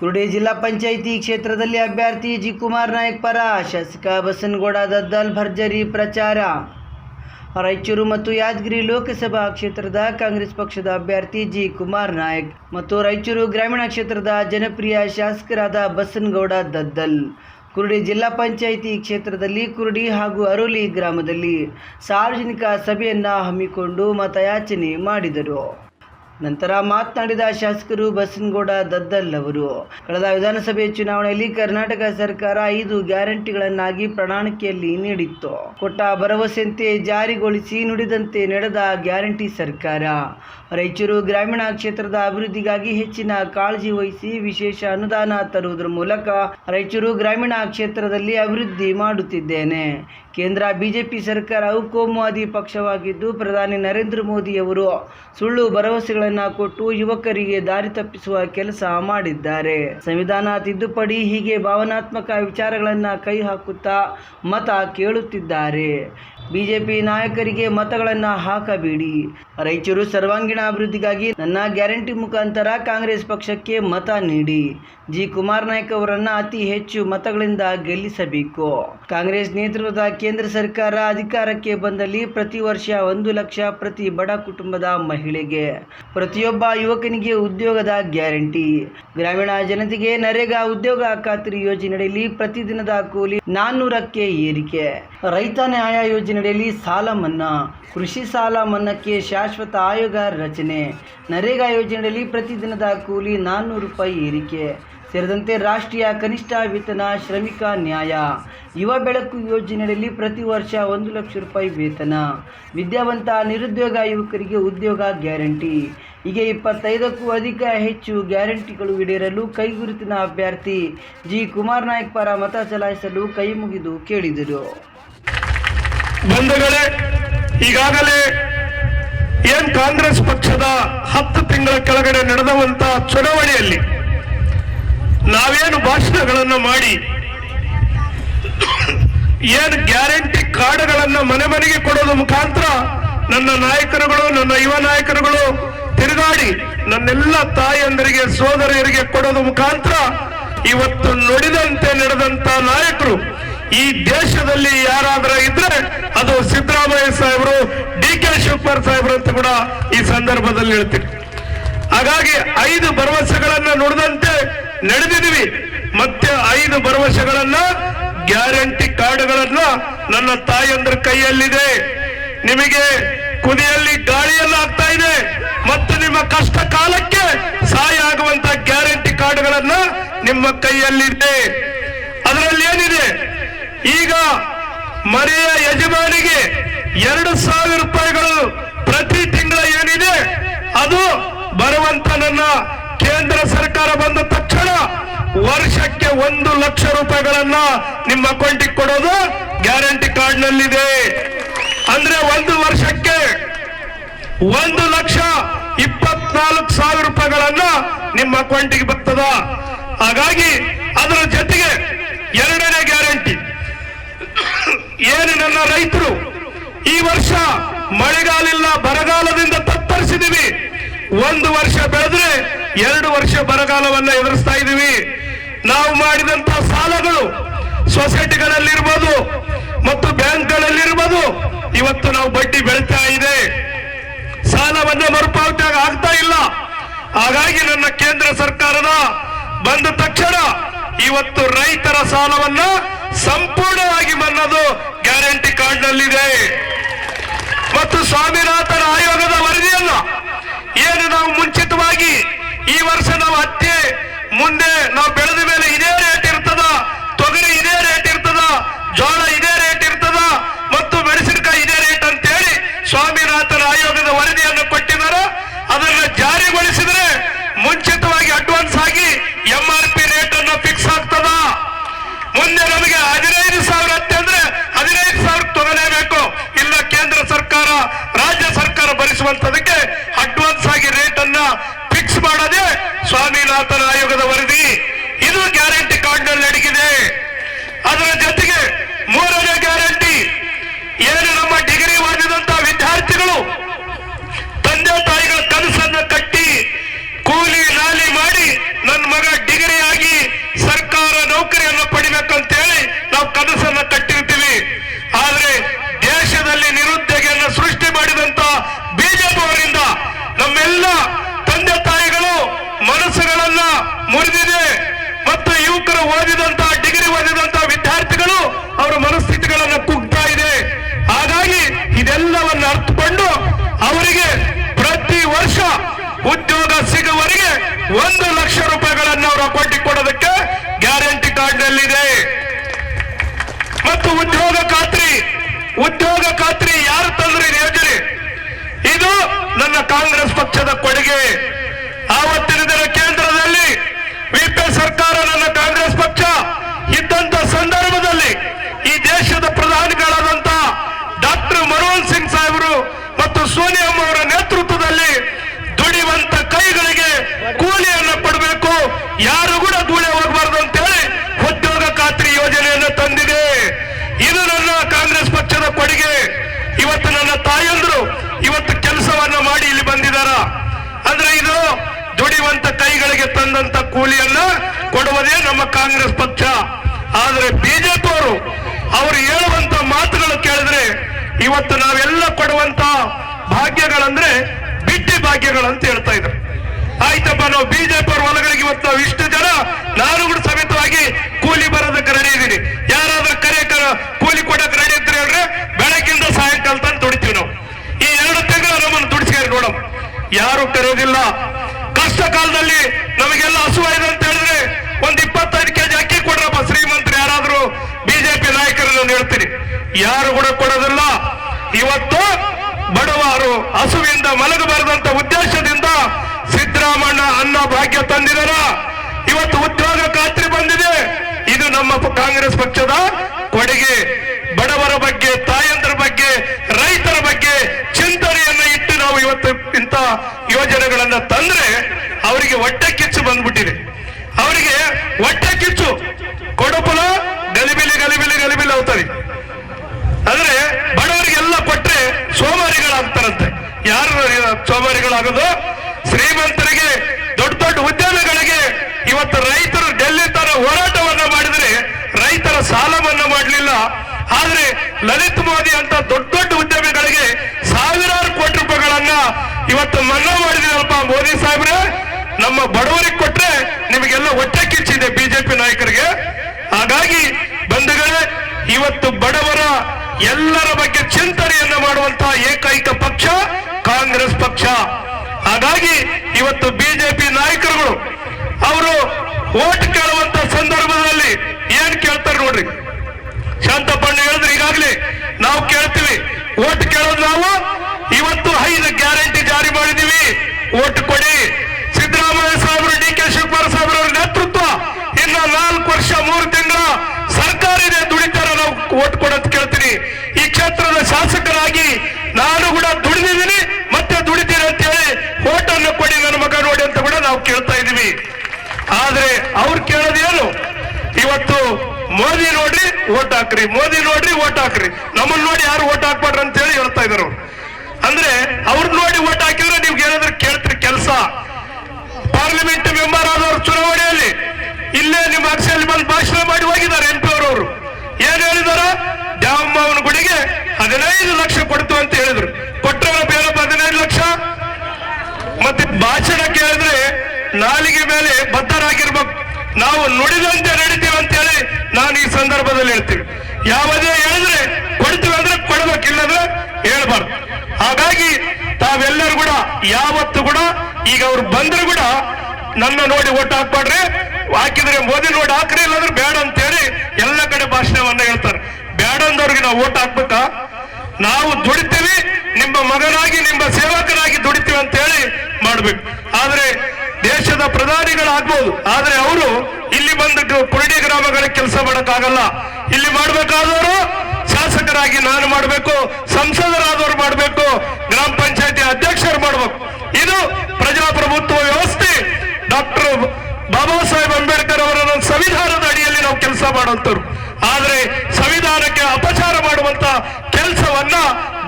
ಕುರುಡಿ ಜಿಲ್ಲಾ ಪಂಚಾಯಿತಿ ಕ್ಷೇತ್ರದಲ್ಲಿ ಅಭ್ಯರ್ಥಿ ಜಿ ಕುಮಾರ್ ನಾಯಕ್ ಪರ ಶಾಸಕ ಬಸನಗೌಡ ದದ್ದಲ್ ಭರ್ಜರಿ ಪ್ರಚಾರ. ರಾಯಚೂರು ಮತ್ತು ಯಾದಗಿರಿ ಲೋಕಸಭಾ ಕ್ಷೇತ್ರದ ಕಾಂಗ್ರೆಸ್ ಪಕ್ಷದ ಅಭ್ಯರ್ಥಿ ಜಿ ಕುಮಾರ್ ನಾಯಕ್ ಮತ್ತು ರಾಯಚೂರು ಗ್ರಾಮೀಣ ಕ್ಷೇತ್ರದ ಜನಪ್ರಿಯ ಶಾಸಕರಾದ ಬಸನಗೌಡ ದದ್ದಲ್. ಕುರುಡಿ ಜಿಲ್ಲಾ ಪಂಚಾಯಿತಿ ಕ್ಷೇತ್ರದಲ್ಲಿ ಕುರುಡಿ ಹಾಗೂ ಅರೋಲಿ ಗ್ರಾಮದಲ್ಲಿ ಸಾರ್ವಜನಿಕ ಸಭೆಯನ್ನು ಹಮ್ಮಿಕೊಂಡು ಮತಯಾಚನೆ ಮಾಡಿದರು. ನಂತರ ಮಾತನಾಡಿದ ಶಾಸಕರು ಬಸನಗೌಡ ದದ್ದಲ್ ಅವರು ಕಳೆದ ವಿಧಾನಸಭೆ ಚುನಾವಣೆಯಲ್ಲಿ ಕರ್ನಾಟಕ ಸರ್ಕಾರ ಐದು ಗ್ಯಾರಂಟಿಗಳನ್ನಾಗಿ ಪ್ರಣಾಳಿಕೆಯಲ್ಲಿ ನೀಡಿತ್ತು. ಕೊಟ್ಟ ಭರವಸೆಯಂತೆ ಜಾರಿಗೊಳಿಸಿ ನುಡಿದಂತೆ ನಡೆದ ಗ್ಯಾರಂಟಿ ಸರ್ಕಾರ. ರಾಯಚೂರು ಗ್ರಾಮೀಣ ಕ್ಷೇತ್ರದ ಅಭಿವೃದ್ಧಿಗಾಗಿ ಹೆಚ್ಚಿನ ಕಾಳಜಿ ವಹಿಸಿ ವಿಶೇಷ ಅನುದಾನ ತರುವುದರ ಮೂಲಕ ರಾಯಚೂರು ಗ್ರಾಮೀಣ ಕ್ಷೇತ್ರದಲ್ಲಿ ಅಭಿವೃದ್ಧಿ ಮಾಡುತ್ತಿದ್ದೇನೆ. ಕೇಂದ್ರ ಬಿಜೆಪಿ ಸರ್ಕಾರವು ಕೋಮುವಾದಿ ಪಕ್ಷವಾಗಿದ್ದು, ಪ್ರಧಾನಿ ನರೇಂದ್ರ ಮೋದಿಯವರು ಸುಳ್ಳು ಭರವಸೆಗಳನ್ನು ಕೊಟ್ಟು ಯುವಕರಿಗೆ ದಾರಿ ತಪ್ಪಿಸುವ ಕೆಲಸ ಮಾಡಿದ್ದಾರೆ. ಸಂವಿಧಾನ ತಿದ್ದುಪಡಿ ಹೀಗೆ ಭಾವನಾತ್ಮಕ ವಿಚಾರಗಳನ್ನು ಕೈ ಹಾಕುತ್ತಾ ಮತ ಕೇಳುತ್ತಿದ್ದಾರೆ. ಬಿಜೆಪಿ ನಾಯಕರಿಗೆ ಮತಗಳನ್ನು ಹಾಕಬೇಡಿ. ರಾಯಚೂರು ಸರ್ವಾಂಗೀಣ ಅಭಿವೃದ್ಧಿಗಾಗಿ ನನ್ನ ಗ್ಯಾರಂಟಿ ಮುಖಾಂತರ ಕಾಂಗ್ರೆಸ್ ಪಕ್ಷಕ್ಕೆ ಮತ ನೀಡಿ. ಜಿ. ಕುಮಾರ್ ನಾಯಕ್ ಅವರನ್ನು ಅತಿ ಹೆಚ್ಚು ಮತಗಳಿಂದ ಗೆಲ್ಲಿಸಬೇಕು. ಕಾಂಗ್ರೆಸ್ ನೇತೃತ್ವದ ಕೇಂದ್ರ ಸರ್ಕಾರ ಅಧಿಕಾರಕ್ಕೆ ಬಂದಲ್ಲಿ ಪ್ರತಿ ವರ್ಷ ಒಂದು ಲಕ್ಷ ಪ್ರತಿ ಬಡ ಕುಟುಂಬದ ಮಹಿಳೆಗೆ, ಪ್ರತಿಯೊಬ್ಬ ಯುವಕನಿಗೆ ಉದ್ಯೋಗದ ಗ್ಯಾರಂಟಿ. ಗ್ರಾಮೀಣ ಜನತೆಗೆ ನರೇಗಾ ಉದ್ಯೋಗ ಖಾತ್ರಿ ಯೋಜನೆಯಲ್ಲಿ ಪ್ರತಿದಿನದ ಕೂಲಿ ನಾನ್ನೂರಕ್ಕೆ ಏರಿಕೆ. ರೈತ ನ್ಯಾಯ ಯೋಜನೆಯಲ್ಲಿ ಸಾಲ ಮನ್ನಾ. ಕೃಷಿ ಸಾಲ ಮನ್ನಾಕ್ಕೆ ಶಾಶ್ವತ ಆಯೋಗ ರಚನೆ. ನರೇಗಾ ಯೋಜನೆಯಲ್ಲಿ ಪ್ರತಿದಿನದ ಕೂಲಿ ನಾನ್ನೂರು ರೂಪಾಯಿ ಏರಿಕೆ. ಸೇರಿದಂತೆ ರಾಷ್ಟ್ರೀಯ ಕನಿಷ್ಠ ವೇತನ, ಶ್ರಮಿಕ ನ್ಯಾಯ. ಯುವ ಬೆಳಕು ಯೋಜನೆಯಲ್ಲಿ ಪ್ರತಿ ವರ್ಷ ಒಂದು ಲಕ್ಷ ರೂಪಾಯಿ ವೇತನ. ವಿದ್ಯಾವಂತ ನಿರುದ್ಯೋಗ ಯುವಕರಿಗೆ ಉದ್ಯೋಗ ಗ್ಯಾರಂಟಿ. ಹೀಗೆ ಇಪ್ಪತ್ತೈದಕ್ಕೂ ಅಧಿಕ ಹೆಚ್ಚು ಗ್ಯಾರಂಟಿಗಳು ಈಡೇರಲು ಕೈಗುರುತಿನ ಅಭ್ಯರ್ಥಿ ಜಿ. ಕುಮಾರ್ ನಾಯಕ್ ಪರ ಮತ ಚಲಾಯಿಸಲು ಕೈ ಮುಗಿದು ಕೇಳಿದರು. ಈಗಾಗಲೇ ಏನ್ ಕಾಂಗ್ರೆಸ್ ಪಕ್ಷದ ಹತ್ತು ತಿಂಗಳ ಕೆಳಗಡೆ ನಡೆದಂತ ಚುನಾವಣೆಯಲ್ಲಿ ನಾವೇನು ಭಾಷಣಗಳನ್ನ ಮಾಡಿ, ಏನು ಗ್ಯಾರಂಟಿ ಕಾರ್ಡ್ಗಳನ್ನ ಮನೆ ಮನೆಗೆ ಕೊಡೋದು ಮುಖಾಂತರ ನನ್ನ ನಾಯಕರುಗಳು, ನನ್ನ ಯುವ ನಾಯಕರುಗಳು ತಿರುಗಾಡಿ ನನ್ನೆಲ್ಲ ತಾಯಂದರಿಗೆ ಸೋದರಿಯರಿಗೆ ಕೊಡೋದು ಮುಖಾಂತರ ಇವತ್ತು ನುಡಿದಂತೆ ನಡೆದಂತ ನಾಯಕರು ಈ ದೇಶದಲ್ಲಿ ಯಾರಾದ್ರೂ ಇದ್ರೆ ಅದು ಸಿದ್ದರಾಮಯ್ಯ ಸಾಹೇಬರು, ಡಿ ಕೆ ಶಿವಕುಮಾರ್ ಸಾಹೇಬರು ಅಂತ ಕೂಡ ಈ ಸಂದರ್ಭದಲ್ಲಿ ಹೇಳ್ತೀನಿ. ಹಾಗಾಗಿ ಐದು ಭರವಸೆಗಳನ್ನ ನುಡಿದಂತೆ ನಡೆದಿದೀವಿ ಮತ್ತೆ ಐದು ಭರವಸೆಗಳನ್ನ, ಗ್ಯಾರಂಟಿ ಕಾರ್ಡ್ಗಳನ್ನ ನನ್ನ ತಾಯಂದ್ರ ಕೈಯಲ್ಲಿದೆ. ನಿಮಗೆ ಕುದಿಯಲ್ಲಿ ಗಾಳಿಯೆಲ್ಲ ಆಗ್ತಾ ಇದೆ. ಮತ್ತು ನಿಮ್ಮ ಕಷ್ಟ ಕಾಲಕ್ಕೆ ಸಹಾಯ ಆಗುವಂತ ಗ್ಯಾರಂಟಿ ಕಾರ್ಡ್ಗಳನ್ನ ನಿಮ್ಮ ಕೈಯಲ್ಲಿದೆ. ಅದರಲ್ಲಿ ಏನಿದೆ? ಈಗ ಮನೆಯ ಯಜಮಾನಿಗೆ ಎರಡು ಸಾವಿರ ರೂಪಾಯಿಗಳು ಪ್ರತಿ ತಿಂಗಳ ಏನಿದೆ, ಅದು ಬರುವಂತ ನನ್ನ ಕೇಂದ್ರ ಸರ್ಕಾರ ಬಂದ ತಕ್ಷಣ ವರ್ಷಕ್ಕೆ ಒಂದು ಲಕ್ಷ ರೂಪಾಯಿಗಳನ್ನ ನಿಮ್ಮ ಅಕೌಂಟಿಗೆ ಕೊಡೋದು ಗ್ಯಾರಂಟಿ ಕಾರ್ಡ್ ನಲ್ಲಿದೆ ಅಂದ್ರೆ ಒಂದು ವರ್ಷಕ್ಕೆ ಒಂದು ಲಕ್ಷ ಇಪ್ಪತ್ನಾಲ್ಕು ಸಾವಿರ ರೂಪಾಯಿಗಳನ್ನ ನಿಮ್ಮ ಅಕೌಂಟಿಗೆ ಬರ್ತದ. ಹಾಗಾಗಿ ಅದರ ಜೊತೆಗೆ ಎರಡನೇ ಗ್ಯಾರಂಟಿ. ಏನು ನನ್ನ ರೈತರು ಈ ವರ್ಷ ಮಳೆಗಾಲಿಲ್ಲ, ಬರಗಾಲದಿಂದ ತತ್ತರಿಸಿದೀವಿ. ಒಂದು ವರ್ಷ ಬೆಳೆದ್ರೆ ಎರಡು ವರ್ಷ ಬರಗಾಲವನ್ನ ಎದುರಿಸ್ತಾ ಇದೀವಿ. ನಾವು ಮಾಡಿದಂತ ಸಾಲಗಳು ಸೊಸೈಟಿಗಳಲ್ಲಿರ್ಬೋದು ಮತ್ತು ಬ್ಯಾಂಕ್ಗಳಲ್ಲಿರ್ಬೋದು. ಇವತ್ತು ನಾವು ಬಡ್ಡಿ ಬೆಳ್ತಾ ಇದೆ. ಸಾಲವನ್ನ ಮರುಪಾವತಿ ಆಗ್ತಾ ಇಲ್ಲ. ಹಾಗಾಗಿ ನನ್ನ ಕೇಂದ್ರ ಸರ್ಕಾರದ ಬಂದ ತಕ್ಷಣ ಇವತ್ತು ರೈತರ ಸಾಲವನ್ನ ಸಂಪೂರ್ಣವಾಗಿ ಮನ್ನದು ಗ್ಯಾರಂಟಿ ಕಾರ್ಡ್ ನಲ್ಲಿದೆ ಮತ್ತು ಸ್ವಾಮಿನಾಥನ ಆಯೋಗದ ವರದಿಯನ್ನ ಏನು ನಾವು ಮುಂಚಿತವಾಗಿ ಈ ವರ್ಷ ನಾವು ಹತ್ತಿ ಮುಂದೆ ನಾವು ಬೆಳೆದ ಮೇಲೆ ಇದೇ ರೇಟ್ ಇರ್ತದ ತೊಗರಿ ಇದೇ ರೇಟ್ ಇರ್ತದ ಜೋಳ ಇದೇ ರೇಟ್ ಇರ್ತದ ಮತ್ತು ಮೆಣಸಿನಕಾಯಿ ಇದೇ ರೇಟ್ ಅಂತೇಳಿ ಸ್ವಾಮಿನಾಥನ್ ಆಯೋಗದ ವರದಿಯನ್ನು ಕೊಟ್ಟಿದ್ದಾರೆ ಅದನ್ನ ಜಾರಿಗೊಳಿಸಿದ್ರೆ ಮುಂಚಿತವಾಗಿ ಅಡ್ವಾನ್ಸ್ ಆಗಿ ಎಂ ಆರ್ ಪಿ ರೇಟ್ ಅನ್ನು ಫಿಕ್ಸ್ ಆಗ್ತದ ಮುಂದೆ ನಮಗೆ ಹದಿನೈದು ಸಾವಿರ ಅಂದ್ರೆ ಹದಿನೈದು ಸಾವಿರ ತಗೊಲೇಬೇಕು ಇಲ್ಲ ಕೇಂದ್ರ ಸರ್ಕಾರ ರಾಜ್ಯ ಸರ್ಕಾರ ಭರಿಸುವಂತದಕ್ಕೆ ಅಡ್ವಾನ್ಸ್ ಆಗಿ ರೇಟ್ ಅನ್ನ ಫಿಕ್ಸ್ ಮಾಡೋದೇ ಸ್ವಾಮಿನಾಥನ್ ಆಯೋಗದ ವರದಿ ಇದು ಗ್ಯಾರಂಟಿ ಕಾರ್ಡ್ನಲ್ಲಿ ಅಡಗಿದೆ ಅದರ ಜೊತೆಗೆ ಮೂರನೇ ಗ್ಯಾರಂಟಿ ಏನು ನಮ್ಮ ಡಿಗ್ರಿ ಓದಿದಂತ ವಿದ್ಯಾರ್ಥಿಗಳು ತಂದೆ ತಾಯಿಗಳ ಕನಸನ್ನ ಕಟ್ಟಿ ಕೂಲಿ ನಾಲಿ ಮಾಡಿ ನನ್ನ ಮಗ ಡಿಗ್ರಿ ಆಗಿ ಮಾಡ್ಬೇಕಂತೇಳಿ ನಾವು ಕನಸನ್ನ ಕಟ್ಟಿರ್ತೀವಿ ಆದ್ರೆ ದೇಶದಲ್ಲಿ ನಿರುದ್ಯೋಗಿಯನ್ನ ಸೃಷ್ಟಿ ಮಾಡಿದಂತ ಬಿಜೆಪಿ ಅವರಿಂದ ನಮ್ಮೆಲ್ಲ ತಂದೆ ತಾಯಿಗಳು ಮನಸ್ಸುಗಳನ್ನ ಮುರಿದಿದೆ ಮತ್ತು ಯುವಕರು ಓದಿದಂತ ಡಿಗ್ರಿ ಓದಿದಂತ ವಿದ್ಯಾರ್ಥಿಗಳು ಅವರ ಮನಸ್ಥಿತಿಗಳನ್ನ ಕುಗ್ತಾ ಇದೆ ಹಾಗಾಗಿ ಇದೆಲ್ಲವನ್ನ ಅರ್ಥಕೊಂಡು ಅವರಿಗೆ ಪ್ರತಿ ವರ್ಷ ಉದ್ಯೋಗ ಸಿಗುವವರೆಗೆ ಒಂದು ಲಕ್ಷ ರೂಪಾಯಿಗಳನ್ನ ಅವರ ಅಕೌಂಟಿಗೆ ಕೊಡೋದಕ್ಕೆ ಗ್ಯಾರಂಟಿ ಕಾರ್ಡ್ನಲ್ಲಿದೆ ಮತ್ತು ಉದ್ಯೋಗ ಖಾತ್ರಿ ಉದ್ಯೋಗ ಖಾತ್ರಿ ಯಾರು ತಂದ್ರಿ ಯೋಜನೆ ಇದು ನನ್ನ ಕಾಂಗ್ರೆಸ್ ಪಕ್ಷದ ಕೊಡುಗೆ. ಆವತ್ತಿನ ದಿನ ಕೇಂದ್ರದಲ್ಲಿ ವಿಪಿ ಸರ್ಕಾರ ನನ್ನ ಕಾಂಗ್ರೆಸ್ ಪಕ್ಷ ಇದ್ದಂತ ಸಂದರ್ಭದಲ್ಲಿ ಈ ದೇಶದ ಪ್ರಧಾನಿಗಳಾದಂತ ಡಾಕ್ಟರ್ ಮನಮೋಹನ್ ಸಿಂಗ್ ಸಾಹೇಬರು ಮತ್ತು ಸೋನಿಯಾ ಅವರ ನೇತೃತ್ವದಲ್ಲಿ ದುಡಿಯುವಂತ ಕೈಗಳಿಗೆ ಕೂಲಿಯನ್ನು ಪಡಬೇಕು ಯಾರು ಕೂಡ ಧೂಳೆ ಹೋಗಬಾರ್ದು ಅಂತೇಳಿ ಉದ್ಯೋಗ ಖಾತ್ರಿ ಯೋಜನೆಯನ್ನು ತಂದಿದೆ ಇದು ನನ್ನ ಕಾಂಗ್ರೆಸ್ ಪಕ್ಷದ ಕೊಡುಗೆ ಇವತ್ತು ನನ್ನ ತಾಯಂದ್ರು ಇವತ್ತು ಕೆಲಸವನ್ನ ಮಾಡಿ ಇಲ್ಲಿ ಬಂದಿದಾರ ಅಂದ್ರೆ ಇದು ಕೈಗಳಿಗೆ ತಂದಂತ ಕೂಲಿಯನ್ನ ಕೊಡುವುದೇ ನಮ್ಮ ಕಾಂಗ್ರೆಸ್ ಪಕ್ಷ. ಆದ್ರೆ ಬಿಜೆಪಿ ಅವರು ಅವರು ಹೇಳುವಂತ ಮಾತುಗಳು ಕೇಳಿದ್ರೆ ಇವತ್ತು ನಾವೆಲ್ಲ ಕೊಡುವಂತ ಭಾಗ್ಯಗಳಂದ್ರೆ ಬಿಟ್ಟಿ ಭಾಗ್ಯಗಳಂತ ಹೇಳ್ತಾ ಇದ್ರು. ಆಯ್ತಪ್ಪ, ನಾವು ಬಿಜೆಪಿ ಅವ್ರ ಹೊಲಗಳಿಗೆ ಇವತ್ತು ನಾವು ಇಷ್ಟು ಜನ, ನಾನು ಕೂಡ ಸಮೇತವಾಗಿ ಕೂಲಿ ಬರೋದಕ್ಕೆ ರೆಡಿ ಇದ್ದೀನಿ. ಯಾರಾದ್ರೂ ಕರೆ ಕೂಲಿ ಕೊಡಕ್ ರೆಡಿ ಇದ್ರೆ ಹೇಳ್ರೆ ಬೆಳಕಿಂದ ಸಾಯಂಕಾಲ ತಂದು ದುಡಿತೀವಿ ನಾವು. ಈ ಎರಡು ತಿಂಗಳು ನಮ್ಮನ್ನು ದುಡಿಸ್ಕೊಂಡು ನೋಡಮ್ ಯಾರು ಕರೆಯೋದಿಲ್ಲ ಕಷ್ಟ ಕಾಲದಲ್ಲಿ ನಮಗೆಲ್ಲ ಹಸುವಾಗಿದೆ ಅಂತ ಹೇಳಿದ್ರೆ ಒಂದ್ ಇಪ್ಪತ್ತೈದು ಕೆಜಿ ಅಕ್ಕಿ ಕೊಡ್ರಪ್ಪ ಶ್ರೀಮಂತರು ಯಾರಾದ್ರೂ ಬಿಜೆಪಿ ನಾಯಕರು ನಾನು ಹೇಳ್ತೀನಿ. ಯಾರು ಕೂಡ ಕೊಡೋದಿಲ್ಲ. ಇವತ್ತು ಬಡವರು ಹಸುವಿಂದ ಮಲಗಬಾರದಂತ ಉದ್ದೇಶದಿಂದ ಸಿದ್ದರಾಮಣ್ಣ ಅನ್ನ ಭಾಗ್ಯ ತಂದಿದಾರ. ಇವತ್ತು ಉದ್ಯೋಗ ಖಾತ್ರಿ ಬಂದಿದೆ. ಇದು ನಮ್ಮ ಕಾಂಗ್ರೆಸ್ ಪಕ್ಷದ ಕೊಡುಗೆ. ಬಡವರ ಬಗ್ಗೆ, ತಾಯಂದ್ರ ಬಗ್ಗೆ, ರೈತರ ಬಗ್ಗೆ ಇವತ್ತು ಇಂಥ ಯೋಜನೆಗಳನ್ನ ತಂದ್ರೆ ಅವರಿಗೆ ಹೊಟ್ಟೆ ಕಿಚ್ಚು ಬಂದ್ಬಿಟ್ಟಿದೆ. ಅವರಿಗೆ ಹೊಟ್ಟೆ ಕಿಚ್ಚು. ಕೊಡಪುಲ ಗಲಿಬಿಲಿ ಗಲಿಬಿಲಿ ಗಲಿಬಿಲಿ ಅವ್ತಾರೆ ಅಂದ್ರೆ ಬಡವರಿಗೆಲ್ಲ ಕೊಟ್ರೆ ಸೋಮಾರಿಗಳಾಗ್ತಾರಂತೆ. ಯಾರು ಸೋಮಾರಿಗಳಾಗೋದು? ಶ್ರೀಮಂತರಿಗೆ ದೊಡ್ಡ ದೊಡ್ಡ ಉದ್ಯಮಗಳಿಗೆ ಇವತ್ತು ರೈತರು ಡೆಲ್ಲಿ ತರ ಹೋರಾಟವನ್ನ ಮಾಡಿದ್ರೆ ರೈತರ ಸಾಲವನ್ನ ಮಾಡಲಿಲ್ಲ. ಆದ್ರೆ ಲಲಿತ್ ಮೋದಿ ಅಂತ ದೊಡ್ಡ ದೊಡ್ಡ ಉದ್ಯಮಿಗಳಿಗೆ ಸಾವಿರ ಇವತ್ತು ಮನ್ನಾ ಮಾಡಿದಿರಲ್ಪ ಮೋದಿ ಸಾಹೇಬ್ರೆ. ನಮ್ಮ ಬಡವರಿಗೆ ಕೊಟ್ರೆ ನಿಮಗೆಲ್ಲ ಹೊಟ್ಟೆ ಕಿಚ್ಚಿದೆ ಬಿಜೆಪಿ ನಾಯಕರಿಗೆ. ಹಾಗಾಗಿ ಬಂಧುಗಳೇ, ಇವತ್ತು ಬಡವರ ಎಲ್ಲರ ಬಗ್ಗೆ ಚಿಂತನೆಯನ್ನ ಮಾಡುವಂತಹ ಏಕೈಕ ಪಕ್ಷ ಕಾಂಗ್ರೆಸ್ ಪಕ್ಷ. ಹಾಗಾಗಿ ಇವತ್ತು ಬಿಜೆಪಿ ನಾಯಕರುಗಳು, ಅವರು ಓಟ್ ಕೇಳುವಂತ ಸಂದರ್ಭದಲ್ಲಿ ಏನ್ ಕೇಳ್ತಾರೆ ನೋಡ್ರಿ. ಶಾಂತಪ್ಪಣ್ಣ ಹೇಳಿದ್ರೆ ಈಗಾಗಲೇ ನಾವು ಕೇಳ್ತೀವಿ ಓಟ್ ಕೇಳೋದು ನಾವು? ಇವತ್ತು ಐದು ಗ್ಯಾರಂಟಿ ಜಾರಿ ಮಾಡಿದೀವಿ ಓಟ್ ಕೊಡಿ. ಸಿದ್ದರಾಮಯ್ಯ ಸಾಹೇಬರು ಡಿ ಕೆ ಶಿವಕುಮಾರ್ ಸಾಹೇಬ್ರ ನೇತೃತ್ವ ಇನ್ನ ನಾಲ್ಕು ವರ್ಷ, ಮೂರು ತಿಂಗಳ ಸರ್ಕಾರ ಇದೆ ದುಡಿತಾರ ನಾವು ಓಟ್ ಕೊಡೋದ್ ಕೇಳ್ತೀನಿ. ಈ ಕ್ಷೇತ್ರದ ಶಾಸಕರಾಗಿ ನಾನು ಕೂಡ ದುಡಿದಿದ್ದೀನಿ, ಮತ್ತೆ ದುಡಿತೀನಿ ಅಂತ ಹೇಳಿ ಓಟ್ ಕೊಡಿ ನನ್ನ ಮಗ ನೋಡಿ ಅಂತ ಕೂಡ ನಾವು ಕೇಳ್ತಾ ಇದೀವಿ ಆದ್ರೆ ಅವ್ರು ಕೇಳೋದೇನು ಇವತ್ತು ಮೋದಿ ನೋಡ್ರಿ ಓಟ್ ಹಾಕ್ರಿ, ಮೋದಿ ನೋಡ್ರಿ ಓಟ್ ಹಾಕ್ರಿ. ನಮ್ಮನ್ನ ನೋಡಿ ಯಾರು ಓಟ್ ಹಾಕ್ಬಾರ್ದು ಅಂತ ಹೇಳಿ ಹೇಳ್ತಾ ಇದ್ರು. ಅವ್ರು. ಅಂದ್ರೆ ಅವ್ರನ್ನ ನೋಡಿ ಓಟ್ ಹಾಕಿದ್ರೆ ನಿಮ್ಗೆ ಏನಾದ್ರೂ ಕೇಳ್ತಿರಿ ಕೆಲಸ. ಪಾರ್ಲಿಮೆಂಟ್ ಮೆಂಬರ್ ಆದವ್ರು ಚುನಾವಣೆಯಲ್ಲಿ ಇಲ್ಲೇ ನಿಮ್ಮ ಅಕ್ಷಯಲ್ಲಿ ಬಂದು ಭಾಷಣ ಮಾಡಿ ಹೋಗಿದ್ದಾರೆ ಎಂ ಪಿ ಅವರವರು ಏನ್ ಹೇಳಿದಾರ? ದ್ಯಾವಮ್ಮನ ಗುಡಿಗೆ ಹದಿನೈದು ಲಕ್ಷ ಕೊಡ್ತು ಅಂತ ಹೇಳಿದ್ರು. ಕೊಟ್ಟವರ ಬೇರೆ ಹದಿನೈದು ಲಕ್ಷ? ಮತ್ತೆ ಭಾಷಣ ಕೇಳಿದ್ರೆ ನಾಲಿಗೆ ಮೇಲೆ ಬದ್ಧರಾಗಿರ್ಬೇಕು ನಾವು ನುಡಿದಂತೆ ನಡಿತೀವಿ ಅಂತೇಳಿ ನಾನು ಈ ಸಂದರ್ಭದಲ್ಲಿ ಹೇಳ್ತೀವಿ ಯಾವುದೇ ಹೇಳಿದ್ರೆ ಕೊಡ್ತೀವಿ ಅಂದ್ರೆ ಕೊಡ್ಬೇಕಿಲ್ಲದ್ರೆ ಹೇಳ್ಬಾರ್ದು. ಹಾಗಾಗಿ ತಾವೆಲ್ಲರೂ ಕೂಡ ಯಾವತ್ತು ಕೂಡ ಈಗ ಅವ್ರು ಬಂದ್ರು ಕೂಡ ನನ್ನ ನೋಡಿ ಓಟ್ ಹಾಕ್ಬಾಡ್ರಿ. ಹಾಕಿದ್ರೆ ಮೋದಿ ನೋಡಿ ಹಾಕ್ರಿ, ಇಲ್ಲಾಂದ್ರೆ ಬೇಡ ಅಂತೇಳಿ ಎಲ್ಲ ಕಡೆ ಭಾಷಣವನ್ನ ಹೇಳ್ತಾರೆ. ಬೇಡ ಅಂದವ್ರಿಗೆ ನಾವು ಓಟ್ ಹಾಕ್ಬೇಕಾ? ನಾವು ದುಡಿತೀವಿ, ನಿಮ್ಮ ಮಗನಾಗಿ, ನಿಮ್ಮ ಸೇವಕನಾಗಿ ದುಡಿತೀವಿ ಅಂತ ಹೇಳಿ ಮಾಡ್ಬೇಕು. ಆದ್ರೆ ದೇಶದ ಪ್ರಧಾನಿಗಳಾಗ್ಬೋದು. ಆದ್ರೆ ಅವರು ಇಲ್ಲಿ ಬಂದು ಕುರುಡಿ ಗ್ರಾಮಗಳಿಗೆ ಕೆಲಸ ಮಾಡಕ್ಕಾಗಲ್ಲ. ಇಲ್ಲಿ ಮಾಡ್ಬೇಕಾದವರು ಶಾಸಕರಾಗಿ ನಾನು ಮಾಡಬೇಕು, ಸಂಸದರಾದವರು ಮಾಡಬೇಕು, ಗ್ರಾಮ ಪಂಚಾಯತಿ ಅಧ್ಯಕ್ಷರು ಮಾಡಬೇಕು. ಇದು ಪ್ರಜಾಪ್ರಭುತ್ವ ವ್ಯವಸ್ಥೆ. ಡಾಕ್ಟರ್ ಬಾಬಾ ಸಾಹೇಬ್ ಅಂಬೇಡ್ಕರ್ ಅವರ ಸಂವಿಧಾನದ ಅಡಿಯಲ್ಲಿ ನಾವು ಕೆಲಸ ಮಾಡುವಂತರು ಆದ್ರೆ ಸಂವಿಧಾನಕ್ಕೆ ಅಪಚಾರ ಮಾಡುವಂತ ಕೆಲಸವನ್ನ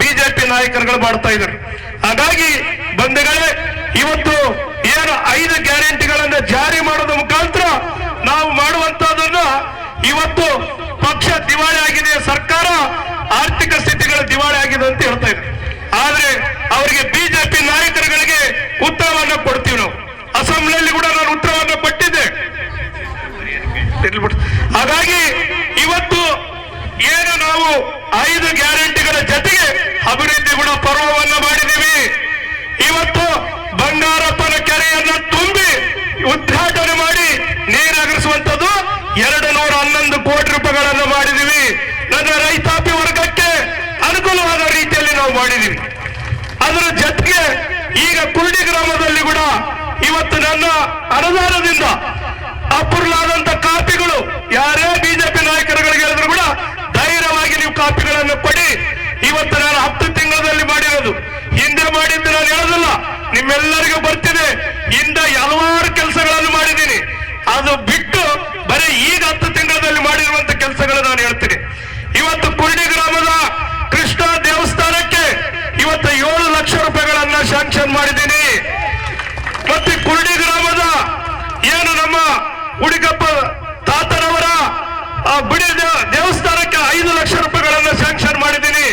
ಬಿಜೆಪಿ ನಾಯಕರುಗಳು ಮಾಡ್ತಾ ಇದ್ದಾರೆ. ಹಾಗಾಗಿ ಬಂಧುಗಳೇ ಇವತ್ತು ಏನು ಐದು ಗ್ಯಾರಂಟಿಗಳನ್ನ ಜಾರಿ ಮಾಡೋದ ಮುಖಾಂತರ ನಾವು ಮಾಡುವಂತದನ್ನ ಇವತ್ತು ಪಕ್ಷ ದಿವಾಳಿ ಆಗಿದೆ, ಸರ್ಕಾರ ಆರ್ಥಿಕ ಸ್ಥಿತಿಗಳು ದಿವಾಳಿ ಆಗಿದೆ ಅಂತ ಹೇಳ್ತಾ ಇದೆ. ಆದ್ರೆ ಅವರಿಗೆ ಬಿಜೆಪಿ ನಾಯಕರುಗಳಿಗೆ ಉತ್ತರವನ್ನ ಕೊಡ್ತೀವಿ ನಾವು. ಅಸೆಂಬ್ಲಿಯಲ್ಲಿ ಕೂಡ ನಾನು ಉತ್ತರವನ್ನ ಕೊಟ್ಟಿದ್ದೆ. ಹಾಗಾಗಿ ಇವತ್ತು ಏನು ನಾವು ಐದು ಗ್ಯಾರಂಟಿಗಳ ಜೊತೆಗೆ ಅಭಿವೃದ್ಧಿ ಕೂಡ ಪರ್ವವನ್ನು ಮಾಡಿದ್ದೀವಿ. ಇವತ್ತು ಉದ್ಘಾಟನೆ ಮಾಡಿ ನೀರಾಗಿಸುವಂತದ್ದು ಎರಡು ನೂರ ಹನ್ನೊಂದು ಕೋಟಿ ರೂಪಾಯಿಗಳನ್ನು ಮಾಡಿದೀವಿ ನನ್ನ ರೈತಾಪಿ ವರ್ಗಕ್ಕೆ ಅನುಕೂಲವಾದ ರೀತಿಯಲ್ಲಿ ನಾವು ಮಾಡಿದೀವಿ ಅದರ ಜೊತೆಗೆ ಈಗ ಕುರುಡಿ ಗ್ರಾಮದಲ್ಲಿ ಕೂಡ ಇವತ್ತು ನನ್ನ ಅನುದಾನದಿಂದ ಅಪೂರ್ಣಾದಂತ ಕಾಪಿಗಳು, ಯಾರೇ ಬಿಜೆಪಿ ನಾಯಕರುಗಳಿಗೆ ಹೇಳಿದ್ರು ಕೂಡ ಧೈರ್ಯವಾಗಿ ನೀವು ಕಾಪಿಗಳನ್ನು ಕೊಡಿ. ಇವತ್ತು ನಾನು ಹತ್ತು ತಿಂಗಳಲ್ಲಿ ಮಾಡಿರೋದು. ಹಿಂದೆ ಮಾಡಿದ್ದು ನಾನು ಹೇಳೋದಿಲ್ಲ. ನಿಮ್ಮೆಲ್ಲರಿಗೂ ಬರ್ತಿದೆ. ಇಂದ ಹಲವಾರು ಕೆಲಸಗಳನ್ನು ಮಾಡಿದ್ದೀನಿ. ಅದು ಬಿಟ್ಟು ಬರೀ ಈಗ ಹತ್ತು ತಿಂಗಳಲ್ಲಿ ಮಾಡಿರುವಂತ ಕೆಲಸಗಳು ನಾನು ಹೇಳ್ತೀನಿ. ಇವತ್ತು ಕುರ್ಡಿ ಗ್ರಾಮದ ಕೃಷ್ಣ ದೇವಸ್ಥಾನಕ್ಕೆ ಇವತ್ತು ಏಳು ಲಕ್ಷ ರೂಪಾಯಿಗಳನ್ನ ಶಾಂಕ್ಷನ್ ಮಾಡಿದ್ದೀನಿ. ಮತ್ತೆ ಕುರ್ಡಿ ಗ್ರಾಮದ ಏನು ನಮ್ಮ ಹುಡುಗಪ್ಪ ತಾತನವರ, ಆ ಬಿಡಿ ದೇವಸ್ಥಾನಕ್ಕೆ ಐದು ಲಕ್ಷ ರೂಪಾಯಿಗಳನ್ನ ಶಾಂಕ್ಷನ್ ಮಾಡಿದ್ದೀನಿ.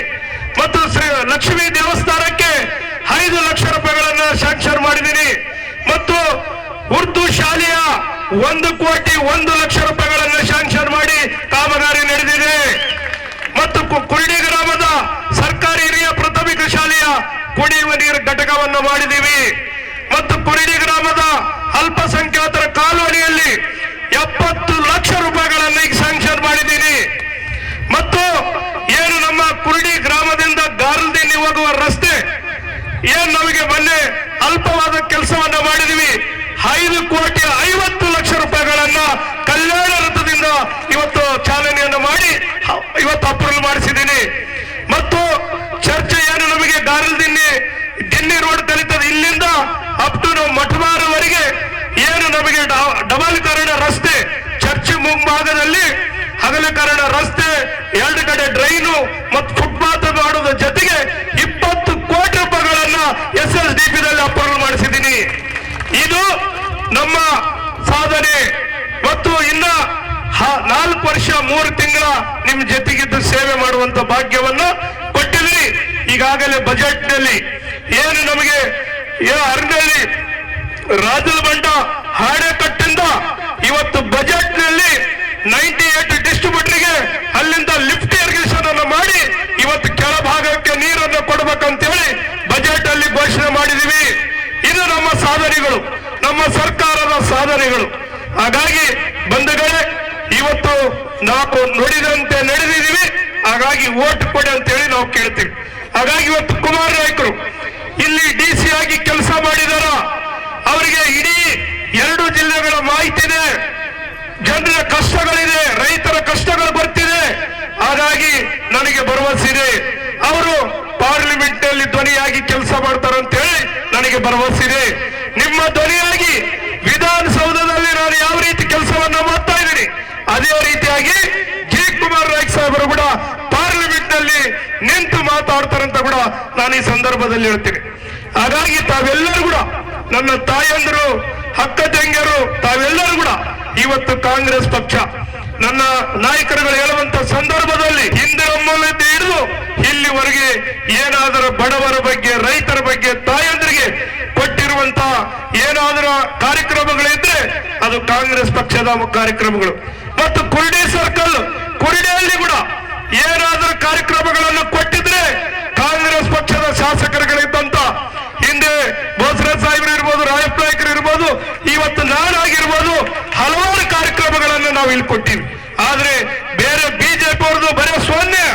ಮತ್ತು ಶ್ರೀ ಲಕ್ಷ್ಮೀ ದೇವಸ್ಥಾನಕ್ಕೆ ಐದು ಲಕ್ಷ ರೂಪಾಯಿಗಳನ್ನ ಸ್ಯಾಂಕ್ಷನ್ ಮಾಡಿದ್ದೀನಿ. ಮತ್ತು ಉರ್ದು ಶಾಲೆಯ ಒಂದು ಕೋಟಿ ಒಂದು ಲಕ್ಷ ರೂಪಾಯಿಗಳನ್ನ ಸ್ಯಾಂಕ್ಷನ್ ಮಾಡಿ ಕಾಮಗಾರಿ ನಡೆದಿದೆ. ಮತ್ತು ಕುಳ್ಳಿ ಗ್ರಾಮದ ಸರ್ಕಾರಿ ಹಿರಿಯ ಪ್ರಾಥಮಿಕ ಶಾಲೆಯ ಕುಡಿಯುವ ನೀರು ಘಟಕವನ್ನು ಮಾಡಿದ್ದೀವಿ. ಮತ್ತು ಕುರಿಡಿ ಗ್ರಾಮದ ಅಲ್ಪಸಂಖ್ಯಾತರ ಕಾಲೋನಿಯಲ್ಲಿ ಎಪ್ಪತ್ತು ಲಕ್ಷ ರೂಪಾಯಿಗಳನ್ನು ಈಗ ಸ್ಯಾಂಕ್ಷನ್ ಮಾಡಿದ್ದೀನಿ ಮತ್ತು ಏನು ನಮ್ಮ ಕುರುಡಿ ಗ್ರಾಮದಿಂದ ಗಾರ್ಲ್ದಿನ್ನಿ ಹೋಗುವ ರಸ್ತೆ ಏನ್ ನಮಗೆ ಮೊನ್ನೆ ಅಲ್ಪವಾದ ಕೆಲಸವನ್ನ ಮಾಡಿದೀವಿ? ಐದು ಕೋಟಿ ಐವತ್ತು ಲಕ್ಷ ರೂಪಾಯಿಗಳನ್ನ ಕಲ್ಯಾಣ ರಥದಿಂದ ಇವತ್ತು ಚಾಲನೆಯನ್ನು ಮಾಡಿ ಹ- ಇವತ್ತು ಅಪ್ರೂವಲ್ ಮಾಡಿಸಿದ್ದೀನಿ ಮತ್ತು ಚರ್ಚೆ ಏನು ನಮಗೆ ಗಾರಲ್ದಿನ್ನಿ ದಿನ್ನಿ ರೋಡ್ ಕಲಿತದ ಇಲ್ಲಿಂದ ಅಪ್ ಟು ಮಠಮಾರವರೆಗೆ ಏನು ನಮಗೆ ಡ- ಡಬಲ್ಕರಣ ರಸ್ತೆ ಚರ್ಚ್ ಮುಂಭಾಗದಲ್ಲಿ ಹಗಲಕರಣ ರಸ್ತೆ ಎರಡು ಕಡೆ ಡ್ರೈನು ಮತ್ತು ಫುಟ್ಪಾತ್ ಮಾಡೋದ್ರ ಜೊತೆಗೆ ಇಪ್ಪತ್ತು ಕೋಟಿ ರೂಪಾಯಿಗಳನ್ನ ಎಸ್ ಎಸ್ ಡಿ ಪಿ ದಲ್ಲಿ ಅಪ್ರೂವಲ್ ಮಾಡಿಸಿದ್ದೀನಿ ಇದು ನಮ್ಮ ಸಾಧನೆ ಮತ್ತು ಇನ್ನ ಹ- ನಾಲ್ಕು ವರ್ಷ ಮೂರು ತಿಂಗಳ ನಿಮ್ ಜೊತೆಗಿದ್ದು ಸೇವೆ ಮಾಡುವಂತ ಭಾಗ್ಯವನ್ನ ಕೊಟ್ಟಿದ್ರಿ ಈಗಾಗಲೇ ಬಜೆಟ್ನಲ್ಲಿ ಏನು ನಮಗೆ ಅರ್ನಲ್ಲಿ ರಾಜದ ಹಾಡೆ ಕಟ್ಟಿಂದ ಇವತ್ತು ಬಜೆಟ್ನಲ್ಲಿ ನೈಂಟಿ ಏಟ್ ಡಿಸ್ಟ್ರಿಬ್ಯೂಟರ್ಗೆ ಅಲ್ಲಿಂದ ಲಿಫ್ಟ್ ಇರಿಗೇಷನ್ ಅನ್ನು ಮಾಡಿ ಇವತ್ತು ಕೆಳಭಾಗಕ್ಕೆ ನೀರನ್ನು ಕೊಡಬೇಕಂತೇಳಿ ಬಜೆಟ್ ಅಲ್ಲಿ ಘೋಷಣೆ ಮಾಡಿದೀವಿ ಇದು ನಮ್ಮ ಸಾಧನೆಗಳು, ನಮ್ಮ ಸರ್ಕಾರದ ಸಾಧನೆಗಳು. ಹಾಗಾಗಿ ಬಂಧುಗಳೇ ಇವತ್ತು ನಾವು ನುಡಿದಂತೆ ನಡೆದಿದ್ದೀವಿ. ಹಾಗಾಗಿ ಓಟ್ ಕೊಡಿ ಅಂತೇಳಿ ನಾವು ಕೇಳ್ತೀವಿ. ಹಾಗಾಗಿ ಇವತ್ತು ಕುಮಾರ್ ನಾಯ್ಕರು ಇಲ್ಲಿ ಡಿ ಸಿ ಆಗಿ ಕೆಲಸ ಮಾಡಿದಾರ. ಅವರಿಗೆ ಇಡೀ ಎರಡು ಜಿಲ್ಲೆಗಳ ಮಾಹಿತಿ ಇದೆ ಜನರ ಕಷ್ಟಗಳಿದೆ, ರೈತರ ಕಷ್ಟಗಳು ಬರ್ತಿದೆ. ಹಾಗಾಗಿ ನನಗೆ ಭರವಸೆ ಇದೆ. ಅವರು ಪಾರ್ಲಿಮೆಂಟ್ನಲ್ಲಿ ಧ್ವನಿಯಾಗಿ ಕೆಲಸ ಮಾಡ್ತಾರಂತೇಳಿ ನನಗೆ ಭರವಸೆ ಇದೆ. ನಿಮ್ಮ ಧ್ವನಿಯಾಗಿ ವಿಧಾನಸೌಧದಲ್ಲಿ ನಾನು ಯಾವ ರೀತಿ ಕೆಲಸವನ್ನ ಮಾಡ್ತಾ ಇದ್ದೀನಿ ಅದೇ ರೀತಿಯಾಗಿ ಜಿ ಕುಮಾರ್ ನಾಯ್ಕ ಸಾಹೇಬರು ಕೂಡ ಪಾರ್ಲಿಮೆಂಟ್ನಲ್ಲಿ ನಿಂತು ಮಾತಾಡ್ತಾರಂತ ಕೂಡ ನಾನು ಈ ಸಂದರ್ಭದಲ್ಲಿ ಹೇಳ್ತೀನಿ. ಹಾಗಾಗಿ ತಾವೆಲ್ಲರೂ ಕೂಡ ನನ್ನ ತಾಯಂದರು, ಅಕ್ಕ ತಂಗಿಯರು, ತಾವೆಲ್ಲರೂ ಕೂಡ ಇವತ್ತು ಕಾಂಗ್ರೆಸ್ ಪಕ್ಷ ನನ್ನ ನಾಯಕರುಗಳು ಹೇಳುವಂತ ಸಂದರ್ಭದಲ್ಲಿ ಹಿಂದೆ ಮೂಲದಿಂದ ಹಿಡಿದು ಇಲ್ಲಿವರೆಗೆ ಏನಾದರೂ ಬಡವರ ಬಗ್ಗೆ, ರೈತರ ಬಗ್ಗೆ ತಾಯಂದರಿಗೆ ಕೊಟ್ಟಿರುವಂತ ಏನಾದರೂ ಕಾರ್ಯಕ್ರಮಗಳಿದ್ರೆ ಅದು ಕಾಂಗ್ರೆಸ್ ಪಕ್ಷದ ಕಾರ್ಯಕ್ರಮಗಳು. ಮತ್ತು ಕುರುಡಿ ಸರ್ಕಲ್, ಕುರುಡಿಯಲ್ಲಿ ಕೂಡ ಏನಾದರೂ ಕಾರ್ಯಕ್ರಮಗಳನ್ನು ಕೊಟ್ಟಿದ್ರೆ ಕಾಂಗ್ರೆಸ್ ಪಕ್ಷದ ಶಾಸಕರುಗಳಿದ್ದಂತ ಹಿಂದೆ ಬೋಸರಾಜ್ ಸಾಹೇಬರು ಇರ್ಬೋದು ರಾಯಪ್ಪ ನಾಯಕರು ಇರ್ಬೋದು, ಇವತ್ತು ನಾನಾಗಿರ್ಬೋದು ಹಲವಾರು ಕಾರ್ಯಕ್ರಮಗಳನ್ನು ನಾವು ಇಲ್ಲಿ ಕೊಟ್ಟಿವಿ. ಆದ್ರೆ ಬೇರೆ ಬಿಜೆಪಿ ಅವ್ರದ್ದು ಬರೀ ಸೊನ್ನೆ.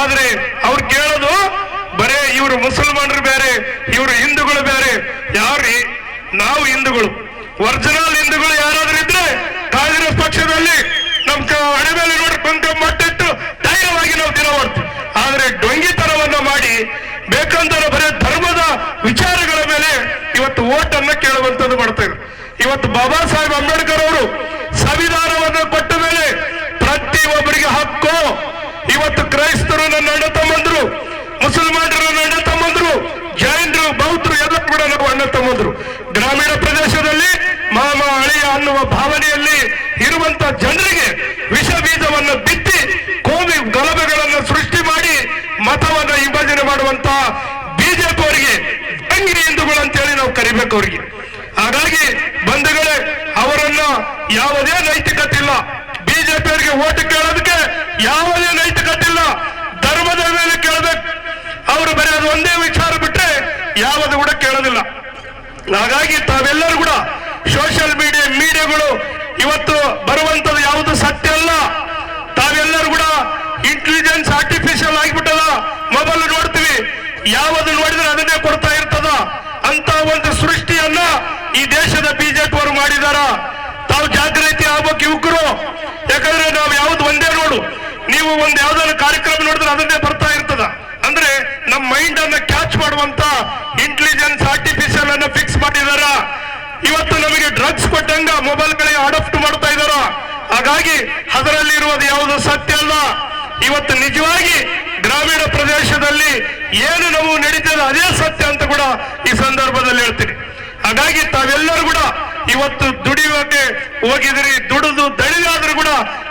ಆದ್ರೆ ಅವ್ರು ಕೇಳೋದು ಬರೇ ಇವರು ಮುಸಲ್ಮಾನರು ಬೇರೆ, ಇವರು ಹಿಂದೂಗಳು ಬೇರೆ. ಯಾರ್ರಿ ನಾವು ಹಿಂದೂಗಳು. ಒರಿಜಿನಲ್ ಹಿಂದೂಗಳು ಯಾರಾದ್ರೂ ಇದ್ರೆ ಪಕ್ಷದಲ್ಲಿ ನಮ್ ಹಣೆ ಮೇಲೆ ನೋಡಿ ಕೊಂಕ ಮಟ್ಟಿಟ್ಟು ಧೈರ್ಯವಾಗಿ ನಾವು ದಿನ ಮಾಡ್ತೀವಿ. ಆದ್ರೆ ಡೊಂಗಿತನವನ್ನ ಮಾಡಿ ಬೇಕಂದ್ರೆ ಬರೀ ಧರ್ಮದ ವಿಚಾರಗಳ ಮೇಲೆ ಇವತ್ತು ಓಟನ್ನ ಕೇಳುವಂತದ್ದು ಮಾಡ್ತಾ ಇವತ್ತು ಬಾಬಾ ಸಾಹೇಬ್ ಅಂಬೇಡ್ಕರ್ ಅವರು ಸಂವಿಧಾನವನ್ನು ಕೊಟ್ಟ ಮೇಲೆ ಪ್ರತಿ ಒಬ್ಬರಿಗೆ ಹಕ್ಕು ಇವತ್ತು ಕ್ರೈಸ್ತರು ನನ್ನ ಅಣ್ಣ ತಮ್ಮಂದ್ರು ಮುಸಲ್ಮಾನರು ನನ್ನ ಅಣ್ಣ ತಮ್ಮಂದ್ರು ಜೈನರು ಬೌದ್ಧರು ಎಲ್ಲ ಕೂಡ ನಾವು ಅಣ್ಣ ತಮ್ಮಂದ್ರು ಗ್ರಾಮೀಣ ಪ್ರದೇಶದಲ್ಲಿ ಮಾಮ ಅಳಿಯ ಅನ್ನುವ ಭಾವನೆಯಲ್ಲಿ ಇರುವಂತ ಜನರಿಗೆ ವಿಷ ಬೀಜವನ್ನು ಬಿತ್ತಿ ಕೋವಿ ಗಲಭೆಗಳನ್ನು ಸೃಷ್ಟಿ ಮಾಡಿ ಮತವನ್ನು ವಿಭಜನೆ ಮಾಡುವಂತ ಬಿಜೆಪಿ ಅವರಿಗೆ ಅಂಗಿರಿ ಹಿಂದೂಗಳು ಅಂತೇಳಿ ನಾವು ಕರಿಬೇಕು ಅವರಿಗೆ. ಹಾಗಾಗಿ ಬಂಧುಗಳೇ, ಅವರನ್ನ ಯಾವುದೇ ನೈತಿಕತೆ ಇಲ್ಲ. ಬಿಜೆಪಿ ಅವರಿಗೆ ಓಟ್ ಕೇಳೋದಕ್ಕೆ ಯಾವುದೇ ನೈತಿಕತೆ ಇಲ್ಲ. ಧರ್ಮದ ಮೇಲೆ ಕೇಳಬೇಕು. ಅವರು ಬರೆಯೋದು ಒಂದೇ ವಿಚಾರ ಬಿಟ್ಟರೆ ಯಾವುದು ಕೂಡ ಕೇಳೋದಿಲ್ಲ. ಹಾಗಾಗಿ ತಾವೆಲ್ಲರೂ ಕೂಡ ಸೋಷಿಯಲ್ ಮೀಡಿಯಾ ಮೀಡಿಯಾಗಳು ಇವತ್ತು ಬರುವಂತದ್ದು ಯಾವುದು ಸತ್ಯ ಅಲ್ಲ. ತಾವೆಲ್ಲರೂ ಕೂಡ ಇಂಟೆಲಿಜೆನ್ಸ್ ಆರ್ಟಿಫಿಷಿಯಲ್ ಆಗಿಬಿಟ್ಟದ. ಮೊಬೈಲ್ ನೋಡ್ತೀವಿ. ಯಾವುದು ನೋಡಿದ್ರೆ ಅದನ್ನೇ ಕೊಡ್ತಾ ಇರ್ತದ. ಅಂತ ಒಂದು ಸೃಷ್ಟಿಯನ್ನ ಈ ದೇಶದ ಬಿಜೆಪಿ ಅವರು ಮಾಡಿದಾರ. ತಾವು ಜಾಗೃತಿ ಆಗ್ಬೇಕು ಯುವಕರು. ಯಾಕಂದ್ರೆ ನಾವು ಯಾವ್ದು ಒಂದೇ ನೋಡು ನೀವು ಒಂದು ಯಾವ್ದಾದ್ರು ಕಾರ್ಯಕ್ರಮ ನೋಡಿದ್ರೆ ಅದನ್ನೇ ಬರ್ತಾ ಇರ್ತದ. ಅಂದ್ರೆ ನಮ್ಮ ಮೈಂಡ್ ಅನ್ನ ಕ್ಯಾಚ್ ಮಾಡುವಂತ ಇಂಟೆಲಿಜೆನ್ಸ್ ಆರ್ಟಿಫಿಷಿಯಲ್ ಅನ್ನ ಫಿಕ್ಸ್ ಮಾಡಿದಾರ. ಇವತ್ತು ನಮಗೆ ಡ್ರಗ್ಸ್ ಕೊಟ್ಟಂಗ ಮೊಬೈಲ್ಗಳಿಗೆ ಅಡಾಪ್ಟ್ ಮಾಡ್ತಾ ಇದಾರ. ಹಾಗಾಗಿ ಅದರಲ್ಲಿ ಇರುವುದು ಯಾವುದು ಸತ್ಯ ಅಲ್ಲ? ಇವತ್ತು ನಿಜವಾಗಿ ಗ್ರಾಮೀಣ ಪ್ರದೇಶದಲ್ಲಿ ಏನು ನಾವು ನಡೀತದೆ ಅದೇ ಸತ್ಯ ಅಂತ ಕೂಡ ಈ ಸಂದರ್ಭದಲ್ಲಿ ಹೇಳ್ತೀನಿ. ಹಾಗಾಗಿ ತಾವೆಲ್ಲರೂ ಕೂಡ ಇವತ್ತು ದುಡಿಯೋಕೆ ಹೋಗಿದ್ರಿ ದುಡಿದು ದಳಿದಾದ್ರೂ ಕೂಡ